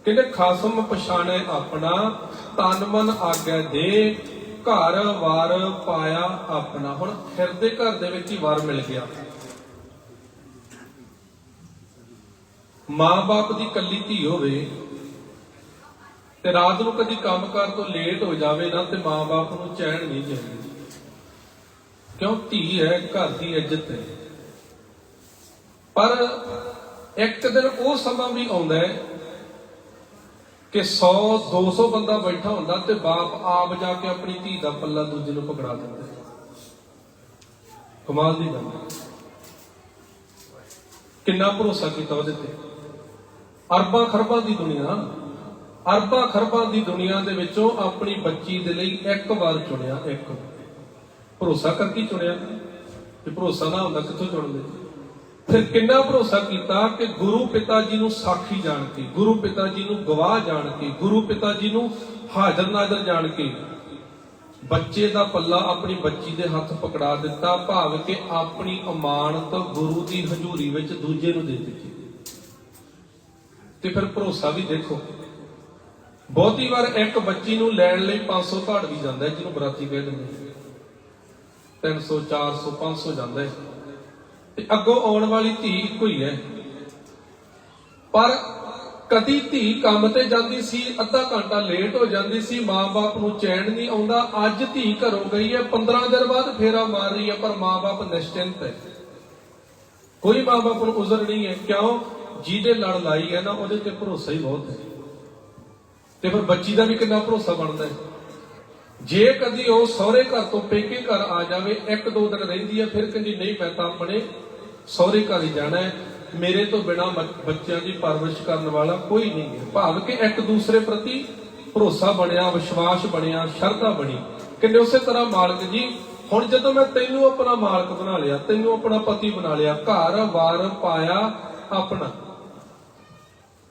ਕਹਿੰਦੇ, ਖਾਸਮ ਪਛਾਣੈ ਆਪਣਾ, ਤਨ ਮਨ ਆਗੈ ਦੇ, ਘਰ ਵਾਰ ਪਾਇਆ ਆਪਣਾ। ਹੁਣ ਹਿਰਦੇ ਘਰ ਦੇ ਵਿੱਚ ਹੀ ਵਾਰ ਮਿਲ ਗਿਆ। ਮਾਂ-ਬਾਪ ਦੀ ਕੱਲੀ ਧੀ ਹੋਵੇ ਤੇ ਰਾਤ ਨੂੰ ਕਦੀ ਕੰਮਕਾਰ ਤੋਂ ਲੇਟ ਹੋ ਜਾਵੇ ਨਾ ਤੇ ਮਾਂ-ਬਾਪ ਨੂੰ ਚੈਨ ਨਹੀਂ ਜਾਂਦੀ ਕਿਉਂ? ਧੀ ਹੈ, ਘਰ ਦੀ ਇੱਜ਼ਤ ਹੈ। ਪਰ ਇੱਕ ਦਿਨ ਉਹ ਸਮਾਂ ਵੀ ਆਉਂਦਾ ਹੈ ਕਿ 100 200 ਬੰਦਾ ਬੈਠਾ ਹੁੰਦਾ ਤੇ ਬਾਪ ਆਪ ਜਾ ਕੇ ਆਪਣੀ ਧੀ ਦਾ ਪੱਲਾ ਦੂਜੇ ਨੂੰ ਪਕੜਾ ਦਿੰਦਾ ਕਮਾਲ ਦੀ ਗੱਲ ਕਿੰਨਾ ਭਰੋਸਾ ਕੀਤਾ ਉਹਦੇ ਤੇ। ਅਰਬਾਂ ਖਰਬਾਂ ਦੀ ਦੁਨੀਆ। ਅਰਬਾਂ ਖਰਬਾਂ ਦੀ ਦੁਨੀਆ ਦੇ ਵਿੱਚੋਂ ਆਪਣੀ ਬੱਚੀ ਦੇ ਲਈ ਇੱਕ ਵਾਰ ਚੁਣਿਆ, ਇੱਕ। ਭਰੋਸਾ ਕਰਕੇ ਚੁਣਿਆ। ਤੇ ਭਰੋਸਾ ਨਾ ਹੁੰਦਾ, ਕਿੱਥੋਂ ਚੁਣਦੇ ਫਿਰ ਕਿੰਨਾ ਭਰੋਸਾ ਕੀਤਾ ਕਿ ਗੁਰੂ ਪਿਤਾ ਜੀ ਨੂੰ ਸਾਖੀ ਜਾਣ ਕੇ, ਗੁਰੂ ਪਿਤਾ ਜੀ ਨੂੰ ਗਵਾਹ ਜਾਣ ਕੇ, ਗੁਰੂ ਪਿਤਾ ਜੀ ਨੂੰ ਹਾਜ਼ਰ ਨਾਜ਼ਰ ਜਾਣ ਕੇ ਬੱਚੇ ਦਾ ਪੱਲਾ ਆਪਣੀ ਬੱਚੀ ਦੇ ਹੱਥ ਪਕੜਾ ਦਿੱਤਾ, ਭਾਵ ਕਿ ਆਪਣੀ ਅਮਾਨਤ ਗੁਰੂ ਦੀ ਹਜ਼ੂਰੀ ਵਿੱਚ ਦੂਜੇ ਨੂੰ ਦੇ ਦਿੱਤੀ। ਤੇ ਫਿਰ ਭਰੋਸਾ ਵੀ ਦੇਖੋ ਬਹੁਤੀ ਵਾਰ ਇੱਕ ਬੱਚੀ ਨੂੰ ਲੈਣ ਲਈ 500 ਘਾੜ ਵੀ ਜਾਂਦਾ ਜਿਹਨੂੰ ਬਰਾਤੀ ਕਹਿ ਦਿੰਦੇ ਨੇ। 300 400 500 ਜਾਂਦਾ ਹੈ। ਤੇ ਅੱਗੋਂ ਆਉਣ ਵਾਲੀ ਧੀ ਇੱਕੋ ਹੀ ਹੈ। ਪਰ ਕਦੀ ਧੀ ਕੰਮ ਤੇ ਜਾਂਦੀ ਸੀ, ਅੱਧਾ ਘੰਟਾ ਲੇਟ ਹੋ ਜਾਂਦੀ ਸੀ, ਮਾਂ-ਬਾਪ ਨੂੰ ਚੈਨ ਨਹੀਂ ਆਉਂਦਾ। ਅੱਜ ਧੀ ਘਰੋਂ ਗਈ ਹੈ 15 ਦਿਨ ਬਾਅਦ ਫੇਰਾ ਮਾਰ ਰਹੀ ਹੈ, ਪਰ ਮਾਂ-ਬਾਪ ਨਿਸ਼ਚਿੰਤ ਹੈ। ਕੋਈ ਮਾਂ-ਬਾਪ ਨੂੰ ਉਜ਼ਰ ਨਹੀਂ ਹੈ। ਕਿਉਂ? ਜਿਹਦੇ ਲੜ ਲਾਈ ਹੈ ਨਾ, ਉਹਦੇ ਤੇ ਭਰੋਸਾ ਹੀ ਬਹੁਤ ਹੈ। ਤੇ ਫਿਰ ਬੱਚੀ ਦਾ ਵੀ ਕਿੰਨਾ ਭਰੋਸਾ ਬਣਦਾ ਹੈ? ਜੇ ਕਦੀ ਉਹ ਸਹੁਰੇ ਘਰ ਤੋਂ ਪੇਕੇ ਘਰ ਆ ਜਾਵੇ, ਇੱਕ ਦੋ ਦਿਨ ਰਹਿੰਦੀ ਹੈ, ਫਿਰ ਕਹਿੰਦੀ, ਨਹੀਂ ਮੈਂ ਤਾਂ ਆਪਣੇ, ਸਹੁਰੇ ਘਰ ਹੀ ਜਾਣਾ ਹੈ। ਮੇਰੇ ਤੋਂ ਬਿਨਾ ਬੱਚਿਆਂ ਦੀ ਪਰਵਰਿਸ਼ ਕਰਨ ਵਾਲਾ ਕੋਈ ਨਹੀਂ ਹੈ। ਭਾਵ ਕਿ ਇੱਕ ਦੂਸਰੇ ਪ੍ਰਤੀ ਭਰੋਸਾ ਬਣਿਆ, ਵਿਸ਼ਵਾਸ ਬਣਿਆ, ਸ਼ਰਧਾ ਬਣੀ। ਕਿੰਨੇ ਉਸੇ ਤਰ੍ਹਾਂ ਮਾਲਕ ਜੀ, ਹੁਣ ਜਦੋਂ ਮੈਂ ਤੈਨੂੰ ਆਪਣਾ ਮਾਲਕ ਬਣਾ ਲਿਆ, ਤੈਨੂੰ ਆਪਣਾ ਪਤੀ ਬਣਾ ਲਿਆ ਘਰ ਵਾਰ ਪਾਇਆ ਆਪਣਾ।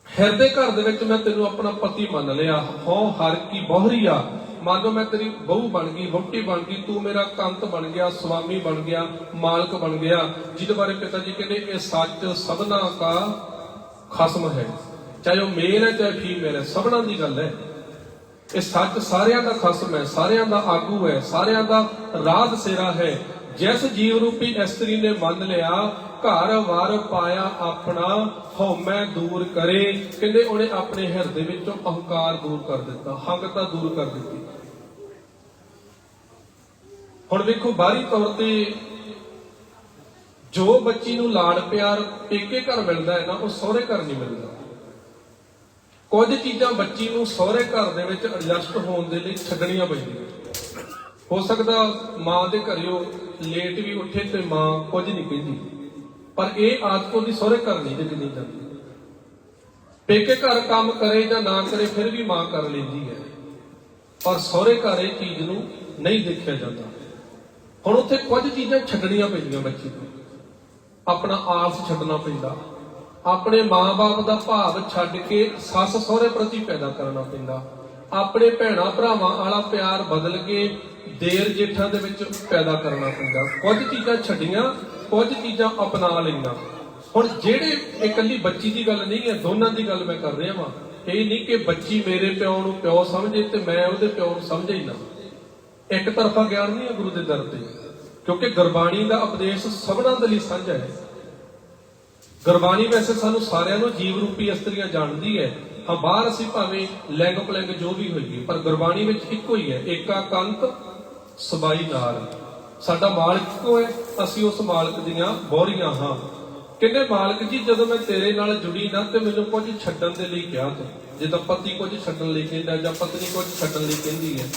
ਹਿਰਦੇ ਘਰ ਦੇ ਵਿੱਚ ਮੈਂ ਤੈਨੂੰ ਆਪਣਾ ਪਤੀ ਮੰਨ ਲਿਆ। ਹੋ, ਹਰ ਕੀ ਬੋਹਰੀਆ ਮੰਨ ਲਓ ਮੈਂ ਤੇਰੀ ਬਹੂ ਬਣ ਗਈ, ਵਹੁਟੀ ਬਣ ਗਈ, ਤੂੰ ਮੇਰਾ ਕੰਤ ਬਣ ਗਿਆ ਸੁਆਮੀ ਬਣ ਗਿਆ, ਮਾਲਕ ਬਣ ਗਿਆ। ਜਿਹਦੇ ਬਾਰੇ ਪਿਤਾ ਜੀ ਕਹਿੰਦੇ, ਇਹ ਸੱਚ ਸਭਨਾ ਦਾ ਖਸਮ ਹੈ। ਚਾਹੇ ਉਹ ਮੇਲ ਹੈ, ਚਾਹੇ ਫੀਮੇਲ ਹੈ, ਸਭਨਾ ਦੀ ਗੱਲ ਹੈ। ਇਹ ਸੱਚ ਸਾਰਿਆਂ ਦਾ ਖਸਮ ਹੈ, ਸਾਰਿਆਂ ਦਾ ਆਗੂ ਹੈ, ਸਾਰਿਆਂ ਦਾ ਰਾਜ ਸੇਰਾ ਹੈ। ਜਿਸ ਜੀਵ ਰੂਪੀ ਇਸਤਰੀ ਨੇ ਮੰਨ ਲਿਆ, ਘਰ ਵਾਰ ਪਾਇਆ ਆਪਣਾ, ਹਉਮੈ ਦੂਰ ਕਰੇ। ਕਹਿੰਦੇ ਉਹਨੇ ਆਪਣੇ ਹਿਰਦੇ ਵਿੱਚੋਂ ਅਹੰਕਾਰ ਦੂਰ ਕਰ ਦਿੱਤਾ ਹੰਗਤਾ ਦੂਰ ਕਰ ਦਿੱਤੀ। ਹੁਣ ਵੇਖੋ, ਬਾਹਰੀ ਤੌਰ ਤੇ ਜੋ ਬੱਚੀ ਨੂੰ ਲਾਡ ਪਿਆਰ ਪੇਕੇ ਘਰ ਮਿਲਦਾ ਹੈ ਨਾ, ਉਹ ਸਹੁਰੇ ਘਰ ਨਹੀਂ ਮਿਲਦਾ। ਕੁਝ ਚੀਜ਼ਾਂ ਬੱਚੀ ਨੂੰ ਸਹੁਰੇ ਘਰ ਦੇ ਵਿੱਚ ਅਡਜਸਟ ਹੋਣ ਦੇ ਲਈ ਛੱਡਣੀਆਂ ਪੈਂਦੀਆਂ। ਹੋ ਸਕਦਾ ਮਾਂ ਦੇ ਘਰੇ ਲੇਟ ਵੀ ਉੱਠੇ ਤੇ ਮਾਂ ਕੁਝ ਨਹੀਂ ਕਹਿੰਦੀ। ਪਰ ਇਹ ਆਦਤ ਉਹਦੀ ਸਹੁਰੇ ਘਰ ਨਹੀਂ ਜਿੱਦਣੀ ਜਾਂਦੀ। ਪੇਕੇ ਘਰ ਕੰਮ ਕਰੇ ਜਾਂ ਨਾ ਕਰੇ, ਫਿਰ ਵੀ ਮਾਂ ਕਰ ਲੈਂਦੀ ਹੈ। ਪਰ ਸਹੁਰੇ ਘਰ ਇਹ ਚੀਜ਼ ਨੂੰ ਨਹੀਂ ਦੇਖਿਆ ਜਾਂਦਾ। ਹੁਣ ਉੱਥੇ ਕੁਝ ਚੀਜ਼ਾਂ ਛੱਡਣੀਆਂ ਪੈਂਦੀਆਂ ਬੱਚੇ ਨੂੰ। ਆਪਣਾ ਆਸ ਛੱਡਣਾ ਪੈਂਦਾ। ਆਪਣੇ ਮਾਂ-ਬਾਪ ਦਾ ਭਾਵ ਛੱਡ ਕੇ ਸੱਸ ਸਹੁਰੇ ਪ੍ਰਤੀ ਪੈਦਾ ਕਰਨਾ ਪੈਂਦਾ। ਆਪਣੇ ਭੈਣਾ ਭਰਾਵਾਂ ਵਾਲਾ ਪਿਆਰ ਬਦਲ ਕੇ ਦੇਰ ਜੇਠਾਂ ਦੇ ਵਿੱਚ ਪੈਦਾ ਕਰਨਾ ਪੈਂਦਾ। ਕੁਝ ਚੀਜ਼ਾਂ ਛੱਡੀਆਂ, ਕੁਝ ਚੀਜ਼ਾਂ ਅਪਣਾ ਲਈਆਂ। ਹੁਣ ਜਿਹੜੇ ਇਕੱਲੀ ਬੱਚੀ ਦੀ ਗੱਲ ਨਹੀਂ ਹੈ, ਦੋਨਾਂ ਦੀ ਗੱਲ ਮੈਂ ਕਰ ਰਿਹਾ ਵਾਂ। ਇਹ ਨਹੀਂ ਕਿ ਬੱਚੀ ਮੇਰੇ ਪਿਓ ਨੂੰ ਪਿਓ ਸਮਝੇ ਤੇ ਮੈਂ ਉਹਦੇ ਪਿਓ ਨੂੰ ਸਮਝੇ ਹੀ ਨਾ। ਇੱਕ ਤਰਫਾ ਗਿਆਨ ਨਹੀਂ ਹੈ ਗੁਰੂ ਦੇ ਦਰ ਤੇ, ਕਿਉਂਕਿ ਗੁਰਬਾਣੀ ਦਾ ਉਪਦੇਸ਼ ਸਭਨਾਂ ਦੇ ਲਈ ਸਾਂਝਾ ਹੈ। ਗੁਰਬਾਣੀ ਵੈਸੇ ਸਾਨੂੰ ਸਾਰਿਆਂ ਨੂੰ ਜੀਵ ਰੂਪੀ ਇਸਤਰੀਆਂ ਜਾਣਦੀ ਹੈ। ਹਾਂ, ਬਾਹਰ ਅਸੀਂ ਭਾਵੇਂ ਲੈਂਗ ਪਲੈਂਗ ਜੋ ਵੀ ਹੋਈਏ, ਪਰ ਗੁਰਬਾਣੀ ਵਿੱਚ ਇੱਕੋ ਹੀ ਹੈ ਏਕਾ ਕੰਤ ਸਬਾਈ ਨਾਲ। ਸਾਡਾ ਮਾਲਕ ਇੱਕੋ ਹੈ? ਅਸੀਂ ਉਸ ਮਾਲਕ ਦੀਆਂ ਬੋਰੀਆਂ ਹਾਂ। ਕਹਿੰਦੇ, ਮਾਲਕ ਜੀ, ਜਦੋਂ ਮੈਂ ਤੇਰੇ ਨਾਲ ਜੁੜੀ ਨਾ ਤੇ ਮੈਨੂੰ ਕੁਝ ਛੱਡਣ ਦੇ ਲਈ ਕਿਹਾ ਤੂੰ। ਜਿੱਦਾਂ ਪਤੀ ਕੁਝ ਛੱਡਣ ਲਈ ਕਹਿੰਦਾ ਜਾਂ ਪਤਨੀ ਕੁਝ ਛੱਡਣ ਲਈ ਕਹਿੰਦੀ ਹੈ,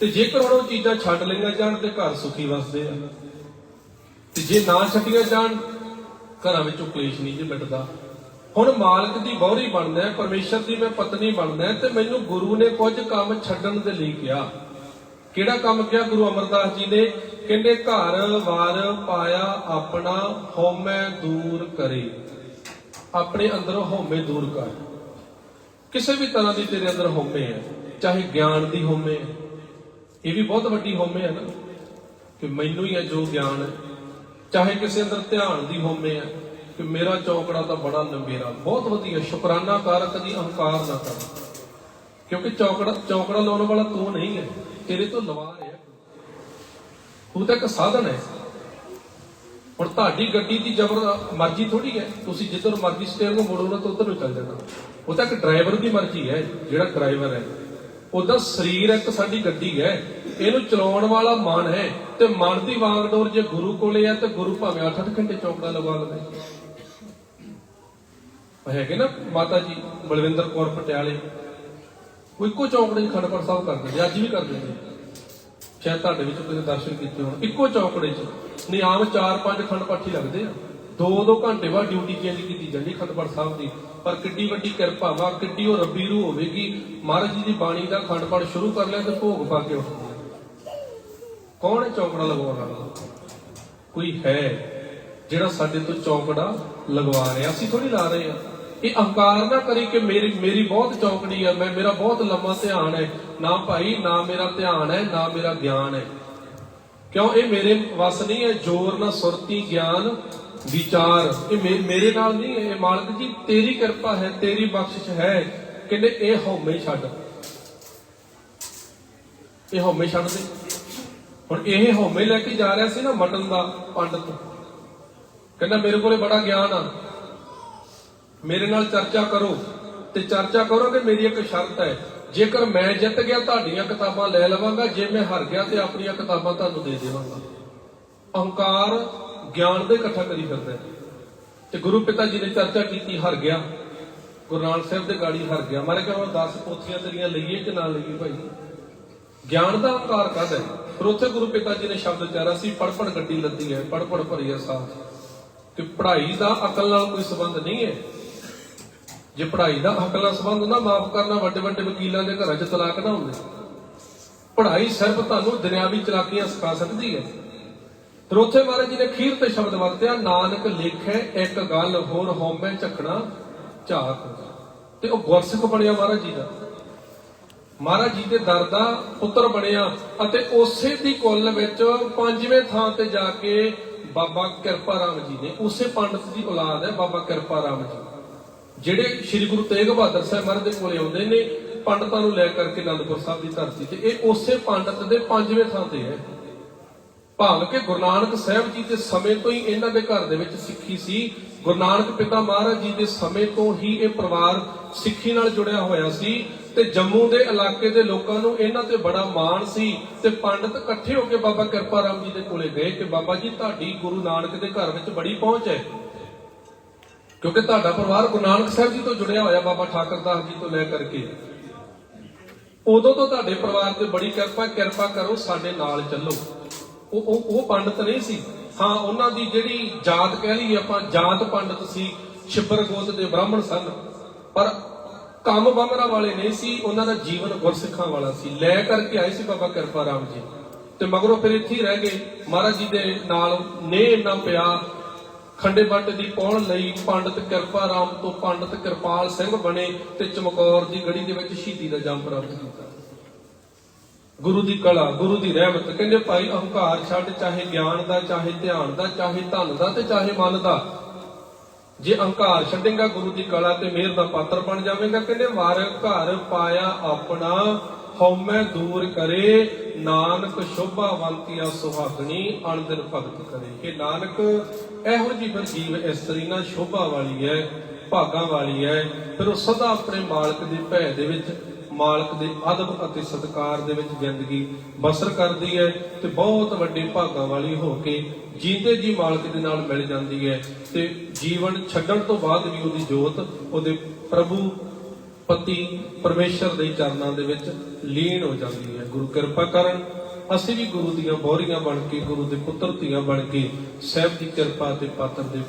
ਤੇ ਜੇਕਰ ਹੁਣ ਉਹ ਚੀਜ਼ਾਂ ਛੱਡ ਲਈਆਂ ਜਾਣ ਤੇ ਘਰ ਸੁਖੀ ਵਸਦੇ ਆ। ਤੇ ਜੇ ਨਾ ਛੱਡੀਆਂ ਜਾਣ, ਘਰਾਂ ਵਿੱਚੋਂ ਕਲੇਸ਼ ਨਹੀਂ ਜੇ ਮਿਟਦਾ। ਹੁਣ ਮਾਲਕ ਦੀ ਬੌਰੀ ਬਣਦਾ ਹੈ, ਪਰਮੇਸ਼ਰ ਦੀ ਮੈਂ ਪਤਨੀ ਬਣਦਾ ਤੇ ਮੈਨੂੰ ਗੁਰੂ ਨੇ ਕੁਝ ਕੰਮ ਛੱਡਣ ਦੇ ਲਈ ਕਿਹਾ। ਕਿਹੜਾ ਕੰਮ ਕਿਹਾ ਗੁਰੂ ਅਮਰਦਾਸ ਜੀ ਨੇ? ਕਹਿੰਦੇ ਘਰ ਵਾਰ ਪਾਇਆ ਆਪਣਾ, ਹਉਮੈ ਦੂਰ ਕਰੇ। ਆਪਣੇ ਅੰਦਰੋਂ ਹਉਮੈ ਦੂਰ ਕਰ। ਕਿਸੇ ਵੀ ਤਰ੍ਹਾਂ ਦੀ ਤੇਰੇ ਅੰਦਰ ਹਉਮੈ ਹੈ, ਚਾਹੇ ਗਿਆਨ ਦੀ ਹੋਮੇ ਹੈ। ਇਹ ਵੀ ਬਹੁਤ ਵੱਡੀ ਹੋਮੇ ਹੈ ਨਾ, ਕਿ ਮੈਨੂੰ ਹੀ ਹੈ ਜੋ ਗਿਆਨ ਹੈ। ਚਾਹੇ ਕਿਸੇ ਅੰਦਰ ਧਿਆਨ ਦੀ ਹੋਮੇ ਹੈ, ਕਿ ਮੇਰਾ ਚੌਕੜਾ ਤਾਂ ਬੜਾ ਲੰਬੇਰਾ ਬਹੁਤ ਵਧੀਆ, ਸ਼ੁਕਰਾਨਾ ਕਰ ਕਦੀ ਅਹੰਕਾਰ ਨਾ ਕਰ। ਕਿਉਂਕਿ ਚੌਕੜਾ ਚੌਕੜਾ ਲਾਉਣ ਵਾਲਾ ਤੂੰ ਨਹੀਂ ਹੈ। ਤੇਰੇ ਤੋਂ ਲਵਾ ਰਿਹਾ ਤੂੰ ਤਾਂ ਇੱਕ ਸਾਧਨ ਹੈ। ਹੁਣ ਤੁਹਾਡੀ ਗੱਡੀ ਦੀ ਜ਼ਬਰ ਮਰਜ਼ੀ ਥੋੜੀ ਹੈ। ਤੁਸੀਂ ਜਿੱਧਰ ਮਰਜ਼ੀ ਸਟੀਅਰਿੰਗ ਨੂੰ ਮੋੜੋ ਨਾ ਤਾਂ ਉਧਰ ਨੂੰ ਚੱਲ ਜਾਣਾ। ਉਹ ਤਾਂ ਇੱਕ ਡਰਾਈਵਰ ਦੀ ਮਰਜ਼ੀ ਹੈ, ਜਿਹੜਾ ਡਰਾਈਵਰ ਹੈ। ਉਹਦਾ ਸਰੀਰ ਇੱਕ ਸਾਡੀ ਗੱਡੀ ਹੈ। ਇਹਨੂੰ ਚਲਾਉਣ ਵਾਲਾ ਮਨ ਹੈ ਤੇ ਮਨ ਦੀ ਵਾਂਗਡੋਰ ਜੇ ਗੁਰੂ ਕੋਲੇ ਹੈ ਤੇ ਗੁਰੂ ਭਾਵੇਂ 8-8 ਘੰਟੇ ਚੌਕੜਾ ਲਗਾ ਲਵੇ। ਹੈਗੇ ਨਾ ਮਾਤਾ ਜੀ, ਬਲਵਿੰਦਰ ਕੌਰ ਪਟਿਆਲੇ। ਉਹ ਇੱਕੋ ਚੌਕੜੇ 'ਚ ਖੰਡਪੜ ਸਾਹਿਬ ਕਰਦੇ ਨੇ, ਅੱਜ ਵੀ ਕਰਦੇ ਨੇ। ਸ਼ਾਇਦ ਤੁਹਾਡੇ ਵਿੱਚ ਕਿਸੇ ਦਰਸ਼ਨ ਕੀਤੇ ਹੋਣ। ਇੱਕੋ ਚੌਕੜੇ 'ਚ ਨਹੀਂ 4-5 ਖੰਡ ਪਾਠੀ ਲੱਗਦੇ ਆ। ਦੋ ਦੋ ਘੰਟੇ ਬਾਅਦ ਡਿਊਟੀ ਚੇਂਜ ਕੀਤੀ ਜਾਂਦੀ ਖੰਡਪੜ ਸਾਹਿਬ ਦੀ। ਪਰ ਕਿੱਡੀ ਵੱਡੀ ਕਿਰਪਾ ਵਾ, ਕਿੱਡੀ ਉਹ ਰੱਬੀ ਰੂ ਹੋਵੇਗੀ। ਮਹਾਰਾਜ ਜੀ ਦੀ ਬਾਣੀ ਦਾ ਖੰਡ ਪਾਠ ਸ਼ੁਰੂ ਕਰ ਲਿਆ ਤੇ ਭੋਗ ਪਾ ਕੇ ਉੱਠਦੇ ਕੌਣ ਹੈ ਚੌਕੜਾ ਲਗਵਾਉਣ ਵਾਲਾ? ਕੋਈ ਹੈ ਜਿਹੜਾ ਸਾਡੇ ਤੋਂ ਚੌਕੜਾ ਲਗਵਾ ਰਿਹਾ? ਅਸੀਂ ਥੋੜੀ ਲਾ ਰਹੇ ਆ। ਇਹ ਅਹੰਕਾਰ ਨਾ ਕਰੀ ਕਿ ਮੇਰੀ ਮੇਰੀ ਬਹੁਤ ਚੌਕੜੀ ਆ, ਮੈਂ ਮੇਰਾ ਬਹੁਤ ਲੰਮਾ ਧਿਆਨ ਹੈ। ਨਾ ਭਾਈ, ਨਾ ਮੇਰਾ ਧਿਆਨ ਹੈ, ਨਾ ਮੇਰਾ ਗਿਆਨ ਹੈ। ਕਿਉਂ? ਇਹ ਮੇਰੇ ਵਸ ਨਹੀਂ ਹੈ ਜੋਰ, ਨਾ ਸੁਰਤੀ, ਗਿਆਨ, ਵਿਚਾਰ। ਇਹ ਮੇ- ਮੇਰੇ ਨਾਲ ਨਹੀਂ ਹੈ। ਇਹ ਮਾਲਕ ਜੀ, ਤੇਰੀ ਕਿਰਪਾ ਹੈ, ਤੇਰੀ ਬਖਸ਼ਿਸ਼ ਹੈ ਕਹਿੰਦੇ ਇਹ ਹਉਮੈ ਛੱਡ। ਇਹ ਹਉਮੈ ਛੱਡ ਦੇ। ਹੁਣ ਇਹ ਹਉਮੈ ਲੈ ਕੇ ਜਾ ਰਿਹਾ ਸੀ ਨਾ ਮਟਨ ਦਾ ਪੰਡਤ। ਕਹਿੰਦਾ, ਮੇਰੇ ਕੋਲੇ ਬੜਾ ਗਿਆਨ ਆ। ਮੇਰੇ ਨਾਲ ਚਰਚਾ ਕਰੋ ਤੇ ਚਰਚਾ ਕਰੋਗੇ ਮੇਰੀ ਇੱਕ ਸ਼ਰਤ ਹੈ। ਜੇਕਰ ਮੈਂ ਜਿੱਤ ਗਿਆ, ਤੁਹਾਡੀਆਂ ਕਿਤਾਬਾਂ ਲੈ ਲਵਾਂਗਾ। ਜੇ ਮੈਂ ਹਾਰ ਗਿਆ ਤੇ ਆਪਣੀਆਂ ਕਿਤਾਬਾਂ ਤੁਹਾਨੂੰ ਦੇ ਦੇਵਾਂਗਾ। ਅਹੰਕਾਰ ਗਿਆਨ ਦੇ ਇਕੱਠਾ ਕਰੀ ਫਿਰਦਾ ਤੇ ਗੁਰੂ ਪਿਤਾ ਜੀ ਨੇ ਚਰਚਾ ਕੀਤੀ, ਹਾਰ ਗਿਆ। ਗੁਰੂ ਨਾਨਕ ਸਾਹਿਬ ਦੇ ਗਾੜੀ ਹਾਰ ਗਿਆ। ਮਾਰੇ ਕਹਿੰਦਾ 10 ਪੋਥੀਆਂ ਤੇਰੀਆਂ ਲਈਏ ਕਿ ਨਾ ਲਈਏ ਭਾਈ? ਗਿਆਨ ਦਾ ਅਹੰਕਾਰ ਕਾਹਦਾ ਹੈ? ਫਿਰ ਉੱਥੇ ਗੁਰੂ ਪਿਤਾ ਜੀ ਨੇ ਸ਼ਬਦ ਉਚਾਰਿਆ ਸੀ ਪੜ ਪੜ ਗੱਡੀ ਲੱਦੀ ਹੈ ਪੜ ਪੜ ਭਰੀ ਹੈ ਸਾਹ ਕਿ ਪੜ੍ਹਾਈ ਦਾ ਅਕਲ ਨਾਲ ਕੋਈ ਸੰਬੰਧ ਨਹੀਂ ਹੈ। ਜੇ ਪੜ੍ਹਾਈ ਦਾ ਅਕਲ ਨਾਲ ਸੰਬੰਧ ਹੁੰਦਾ, ਮਾਫ ਕਰਨਾ, ਵੱਡੇ ਵੱਡੇ ਵਕੀਲਾਂ ਦੇ ਘਰਾਂ 'ਚ ਤਲਾਕ ਨਾ ਹੁੰਦੇ। ਪੜ੍ਹਾਈ ਸਿਰਫ ਤੁਹਾਨੂੰ ਦੁਨਿਆਵੀ ਚਲਾਕੀਆਂ ਸਿਖਾ ਸਕਦੀ ਹੈ। ਫਿਰ ਉੱਥੇ ਮਹਾਰਾਜ ਜੀ ਨੇ ਖੀਰ ਤੇ ਸ਼ਬਦ ਵਰਤਿਆ, ਨਾਨਕ ਲੇਖੈ, ਇੱਕ ਗੱਲ ਹੋਰ ਹਉਮੈ ਝਖਣਾ, ਝਾਕ। ਤੇ ਉਹ ਗੁਰਸਿੱਖ ਬਣਿਆ ਮਹਾਰਾਜ ਜੀ ਦਾ। ਮਹਾਰਾਜ ਜੀ ਦੇ ਦਰ ਦਾ ਪੁੱਤਰ ਬਣਿਆ ਅਤੇ ਉਸੇ ਦੀ ਕੁੱਲ ਵਿੱਚ ਪੰਜਵੇਂ ਥਾਂ ਤੇ ਜਾ ਕੇ ਬਾਬਾ ਕਿਰਪਾ ਰਾਮ ਜੀ ਨੇ, ਉਸੇ ਪੰਡਤ ਦੀ ਔਲਾਦ ਹੈ ਬਾਬਾ ਕਿਰਪਾ ਰਾਮ ਜੀ। ਜਿਹੜੇ ਸ੍ਰੀ ਗੁਰੂ ਤੇਗ ਬਹਾਦਰ ਸਾਹਿਬ ਮਹਾਰਾਜ ਦੇ ਕੋਲੇ ਆਉਂਦੇ ਨੇ, ਪੰਡਤਾਂ ਨੂੰ ਲੈ ਕਰਕੇ ਅਨੰਦਪੁਰ ਸਾਹਿਬ ਦੀ ਧਰਤੀ ਤੇ, ਇਹ ਉਸੇ ਪੰਡਤ ਦੇ ਪੰਜਵੇਂ ਥਾਂ ਤੇ ਹੈ। ਭਾਵ ਕਿ ਗੁਰੂ ਨਾਨਕ ਸਾਹਿਬ ਜੀ ਦੇ ਸਮੇਂ ਤੋਂ ਹੀ ਇਹਨਾਂ ਦੇ ਘਰ ਦੇ ਵਿੱਚ ਸਿੱਖੀ ਸੀ। ਗੁਰੂ ਨਾਨਕ ਪਿਤਾ ਮਹਾਰਾਜ ਜੀ ਦੇ ਸਮੇਂ ਤੋਂ ਹੀ ਇਹ ਪਰਿਵਾਰ ਸਿੱਖੀ ਨਾਲ ਜੁੜਿਆ ਹੋਇਆ ਸੀ ਤੇ ਜੰਮੂ ਦੇ ਇਲਾਕੇ ਦੇ ਲੋਕਾਂ ਨੂੰ ਇਹਨਾਂ ਤੇ ਬੜਾ ਮਾਣ ਸੀ ਤੇ ਪੰਡਤ ਇਕੱਠੇ ਹੋ ਕੇ ਬਾਬਾ ਕਿਰਪਾ ਰਾਮ ਜੀ ਦੇ ਕੋਲੇ ਗਏ ਕਿ ਬਾਬਾ ਜੀ, ਤੁਹਾਡੀ ਗੁਰੂ ਨਾਨਕ ਦੇ ਘਰ ਵਿੱਚ ਬੜੀ ਪਹੁੰਚ ਹੈ। ਕਿਉਂਕਿ ਤੁਹਾਡਾ ਪਰਿਵਾਰ ਗੁਰੂ ਨਾਨਕ ਸਾਹਿਬ ਜੀ ਤੋਂ ਜੁੜਿਆ ਹੋਇਆ, ਬਾਬਾ ਠਾਕਰਦਾਸ ਜੀ ਤੋਂ ਲੈ ਕਰਕੇ। ਉਦੋਂ ਤੋਂ ਤੁਹਾਡੇ ਪਰਿਵਾਰ ਤੇ ਬੜੀ ਕਿਰਪਾ ਕਿਰਪਾ ਕਰੋ, ਸਾਡੇ ਨਾਲ ਚੱਲੋ। ਉਹ ਉਹ ਉਹ ਪੰਡਤ ਨਹੀਂ ਸੀ। ਹਾਂ, ਉਹਨਾਂ ਦੀ ਜਿਹੜੀ ਜਾਤ ਕਹਿ ਲਈਏ ਆਪਾਂ, ਜਾਤ ਪੰਡਤ ਸੀ ਛਿਪਰ ਗੋਤ ਦੇ ਬ੍ਰਾਹਮਣ ਸਨ। ਪਰ ਕੰਮ ਬੰਮਰਾ ਵਾਲੇ ਨਹੀਂ ਸੀ, ਉਹਨਾਂ ਦਾ ਜੀਵਨ ਗੁਰਸਿੱਖਾਂ ਵਾਲਾ ਸੀ। ਲੈ ਕਰਕੇ ਆਏ ਸੀ ਬਾਬਾ ਕਿਰਪਾ ਰਾਮ ਜੀ। ਤੇ ਮਗਰੋਂ ਫਿਰ ਇੱਥੇ ਰਹਿ ਗਏ। ਮਹਾਰਾਜ ਜੀ ਦੇ ਨਾਲ ਨੇ ਇੰਨਾ ਪਿਆ ਖੰਡੇ ਬੱਟ ਦੀ ਪੌਣ ਲਈ ਪੰਡਤ ਕਿਰਪਾ ਰਾਮ ਤੋਂ ਪੰਡਤ ਕਿਰਪਾਲ ਸਿੰਘ ਬਣੇ ਤੇ ਚਮਕੌਰ ਦੀ ਗੜੀ ਦੇ ਵਿੱਚ ਸ਼ਹੀਦੀ ਦਾ ਜੰਮ ਪ੍ਰਾਪਤ ਕੀਤਾ। ਗੁਰੂ ਦੀ ਕਲਾ, ਗੁਰੂ ਦੀ ਰਹਿਮਤ, ਕਹਿੰਦੇ ਭਾਈ ਅਹੰਕਾਰ ਛੱਡ ਚਾਹੇ ਗਿਆਨ ਦਾ, ਚਾਹੇ ਧਿਆਨ ਦਾ, ਚਾਹੇ ਧਨ ਦਾ ਤੇ ਚਾਹੇ ਮਨ ਦਾ। ਜੇ ਅਹੰਕਾਰ ਛੱਡੇਗਾ ਗੁਰੂ ਦੀ ਕਲਾ ਤੇ ਮਿਹਰ ਦਾ ਪਾਤਰ ਬਣ ਜਾਵੇਗਾ, ਕਹਿੰਦੇ ਵਾਰ ਘਰ ਪਾਇਆ ਆਪਣਾ, ਹਉਮੈ ਦੂਰ ਕਰੇ, ਨਾਨਕ ਸ਼ੋਭਾਵੰਤੀਆ ਸੁਹਾਗਣੀ, ਅਣਦਿਨ ਭਗਤ ਕਰੇ। ਇਹ ਨਾਨਕ ਇਹੋ ਜੀ ਫਿਰ ਜੀਵ ਇਸਤਰੀ ਨਾਲ ਸ਼ੋਭਾ ਵਾਲੀ ਹੈ, ਭਾਗਾਂ ਵਾਲੀ ਹੈ, ਫਿਰ ਉਹ ਸਦਾ ਆਪਣੇ ਮਾਲਕ ਦੀ ਭੈ ਦੇ ਵਿੱਚ, ਮਾਲਕ ਦੇ ਅਦਬ ਅਤੇ ਸਤਕਾਰ ਦੇ ਵਿੱਚ ਜ਼ਿੰਦਗੀ ਬਸਰ ਕਰਦੀ ਹੈ ਤੇ ਬਹੁਤ ਵੱਡੇ ਭਾਗਾਂ ਵਾਲੀ ਹੋ ਕੇ ਜੀਂਦੇ ਜੀ ਮਾਲਕ ਦੇ ਨਾਲ ਮਿਲ ਜਾਂਦੀ ਹੈ ਤੇ ਜੀਵਨ ਛੱਡਣ ਤੋਂ ਬਾਅਦ ਵੀ ਉਹਦੀ ਜੋਤ, ਉਹਦੇ ਪ੍ਰਭੂ ਪਤੀ ਪਰਮੇਸ਼ਰ ਦੇ ਚਰਨਾਂ ਦੇ ਵਿੱਚ ਲੀਨ ਹੋ ਜਾਂਦੀ ਹੈ। ਗੁਰੂ ਕਿਰਪਾ ਕਰਨ ਅਸੀਂ ਵੀ ਗੁਰੂ ਦੀਆਂ ਬੋਰੀਆਂ ਬਣ ਕੇ ਗੁਰੂ ਦੇ ਪੁੱਤਰ ਧੀਆਂ ਬਣ ਕੇ ਸਹਿਬ ਦੀ ਕਿਰਪਾ ਤੇ ਪਾਤਰ ਦੇ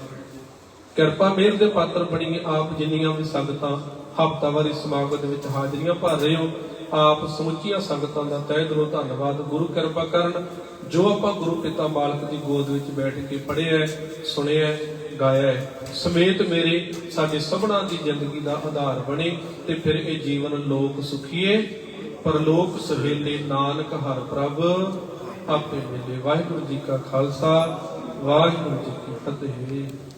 ਕਿਰਪਾ ਮਿਹਰ ਦੇ ਪਾਤਰ ਬਣੀਏ ਆਪ ਜਿੰਨੀਆਂ ਵੀ ਸੰਗਤਾਂ ਹਫ਼ਤਾਵਾਰੀ ਸਮਾਗਮ ਦੇ ਵਿੱਚ ਹਾਜ਼ਰੀਆਂ ਭਰ ਰਹੇ ਹੋ ਆਪ ਸਮੁੱਚੀਆਂ ਸੰਗਤਾਂ ਦਾ ਤਹਿ ਦਿਲੋਂ ਧੰਨਵਾਦ। ਗੁਰੂ ਕਿਰਪਾ ਕਰਨ ਜੋ ਆਪਾਂ ਗੁਰੂ ਪਿਤਾ ਮਾਲਕ ਦੀ ਗੋਦ ਵਿੱਚ ਬੈਠ ਕੇ ਪੜ੍ਹਿਆ ਹੈ, ਸੁਣਿਆ ਹੈ, ਗਾਇਆ ਹੈ ਸਮੇਤ ਮੇਰੇ ਸਾਡੇ ਸਭਨਾਂ ਦੀ ਜ਼ਿੰਦਗੀ ਦਾ ਆਧਾਰ ਬਣੇ ਤੇ ਫਿਰ ਇਹ ਜੀਵਨ ਲੋਕ ਸੁਖੀਏ। ਪਰਲੋਕ ਸਹੇਲੇ ਨਾਨਕ ਹਰ ਪ੍ਰਭ, ਆਪੇ ਮਿਲੇ। ਵਾਹਿਗੁਰੂ ਜੀ ਕਾ ਖਾਲਸਾ, ਵਾਹਿਗੁਰੂ ਜੀ ਕੀ ਫਤਿਹ।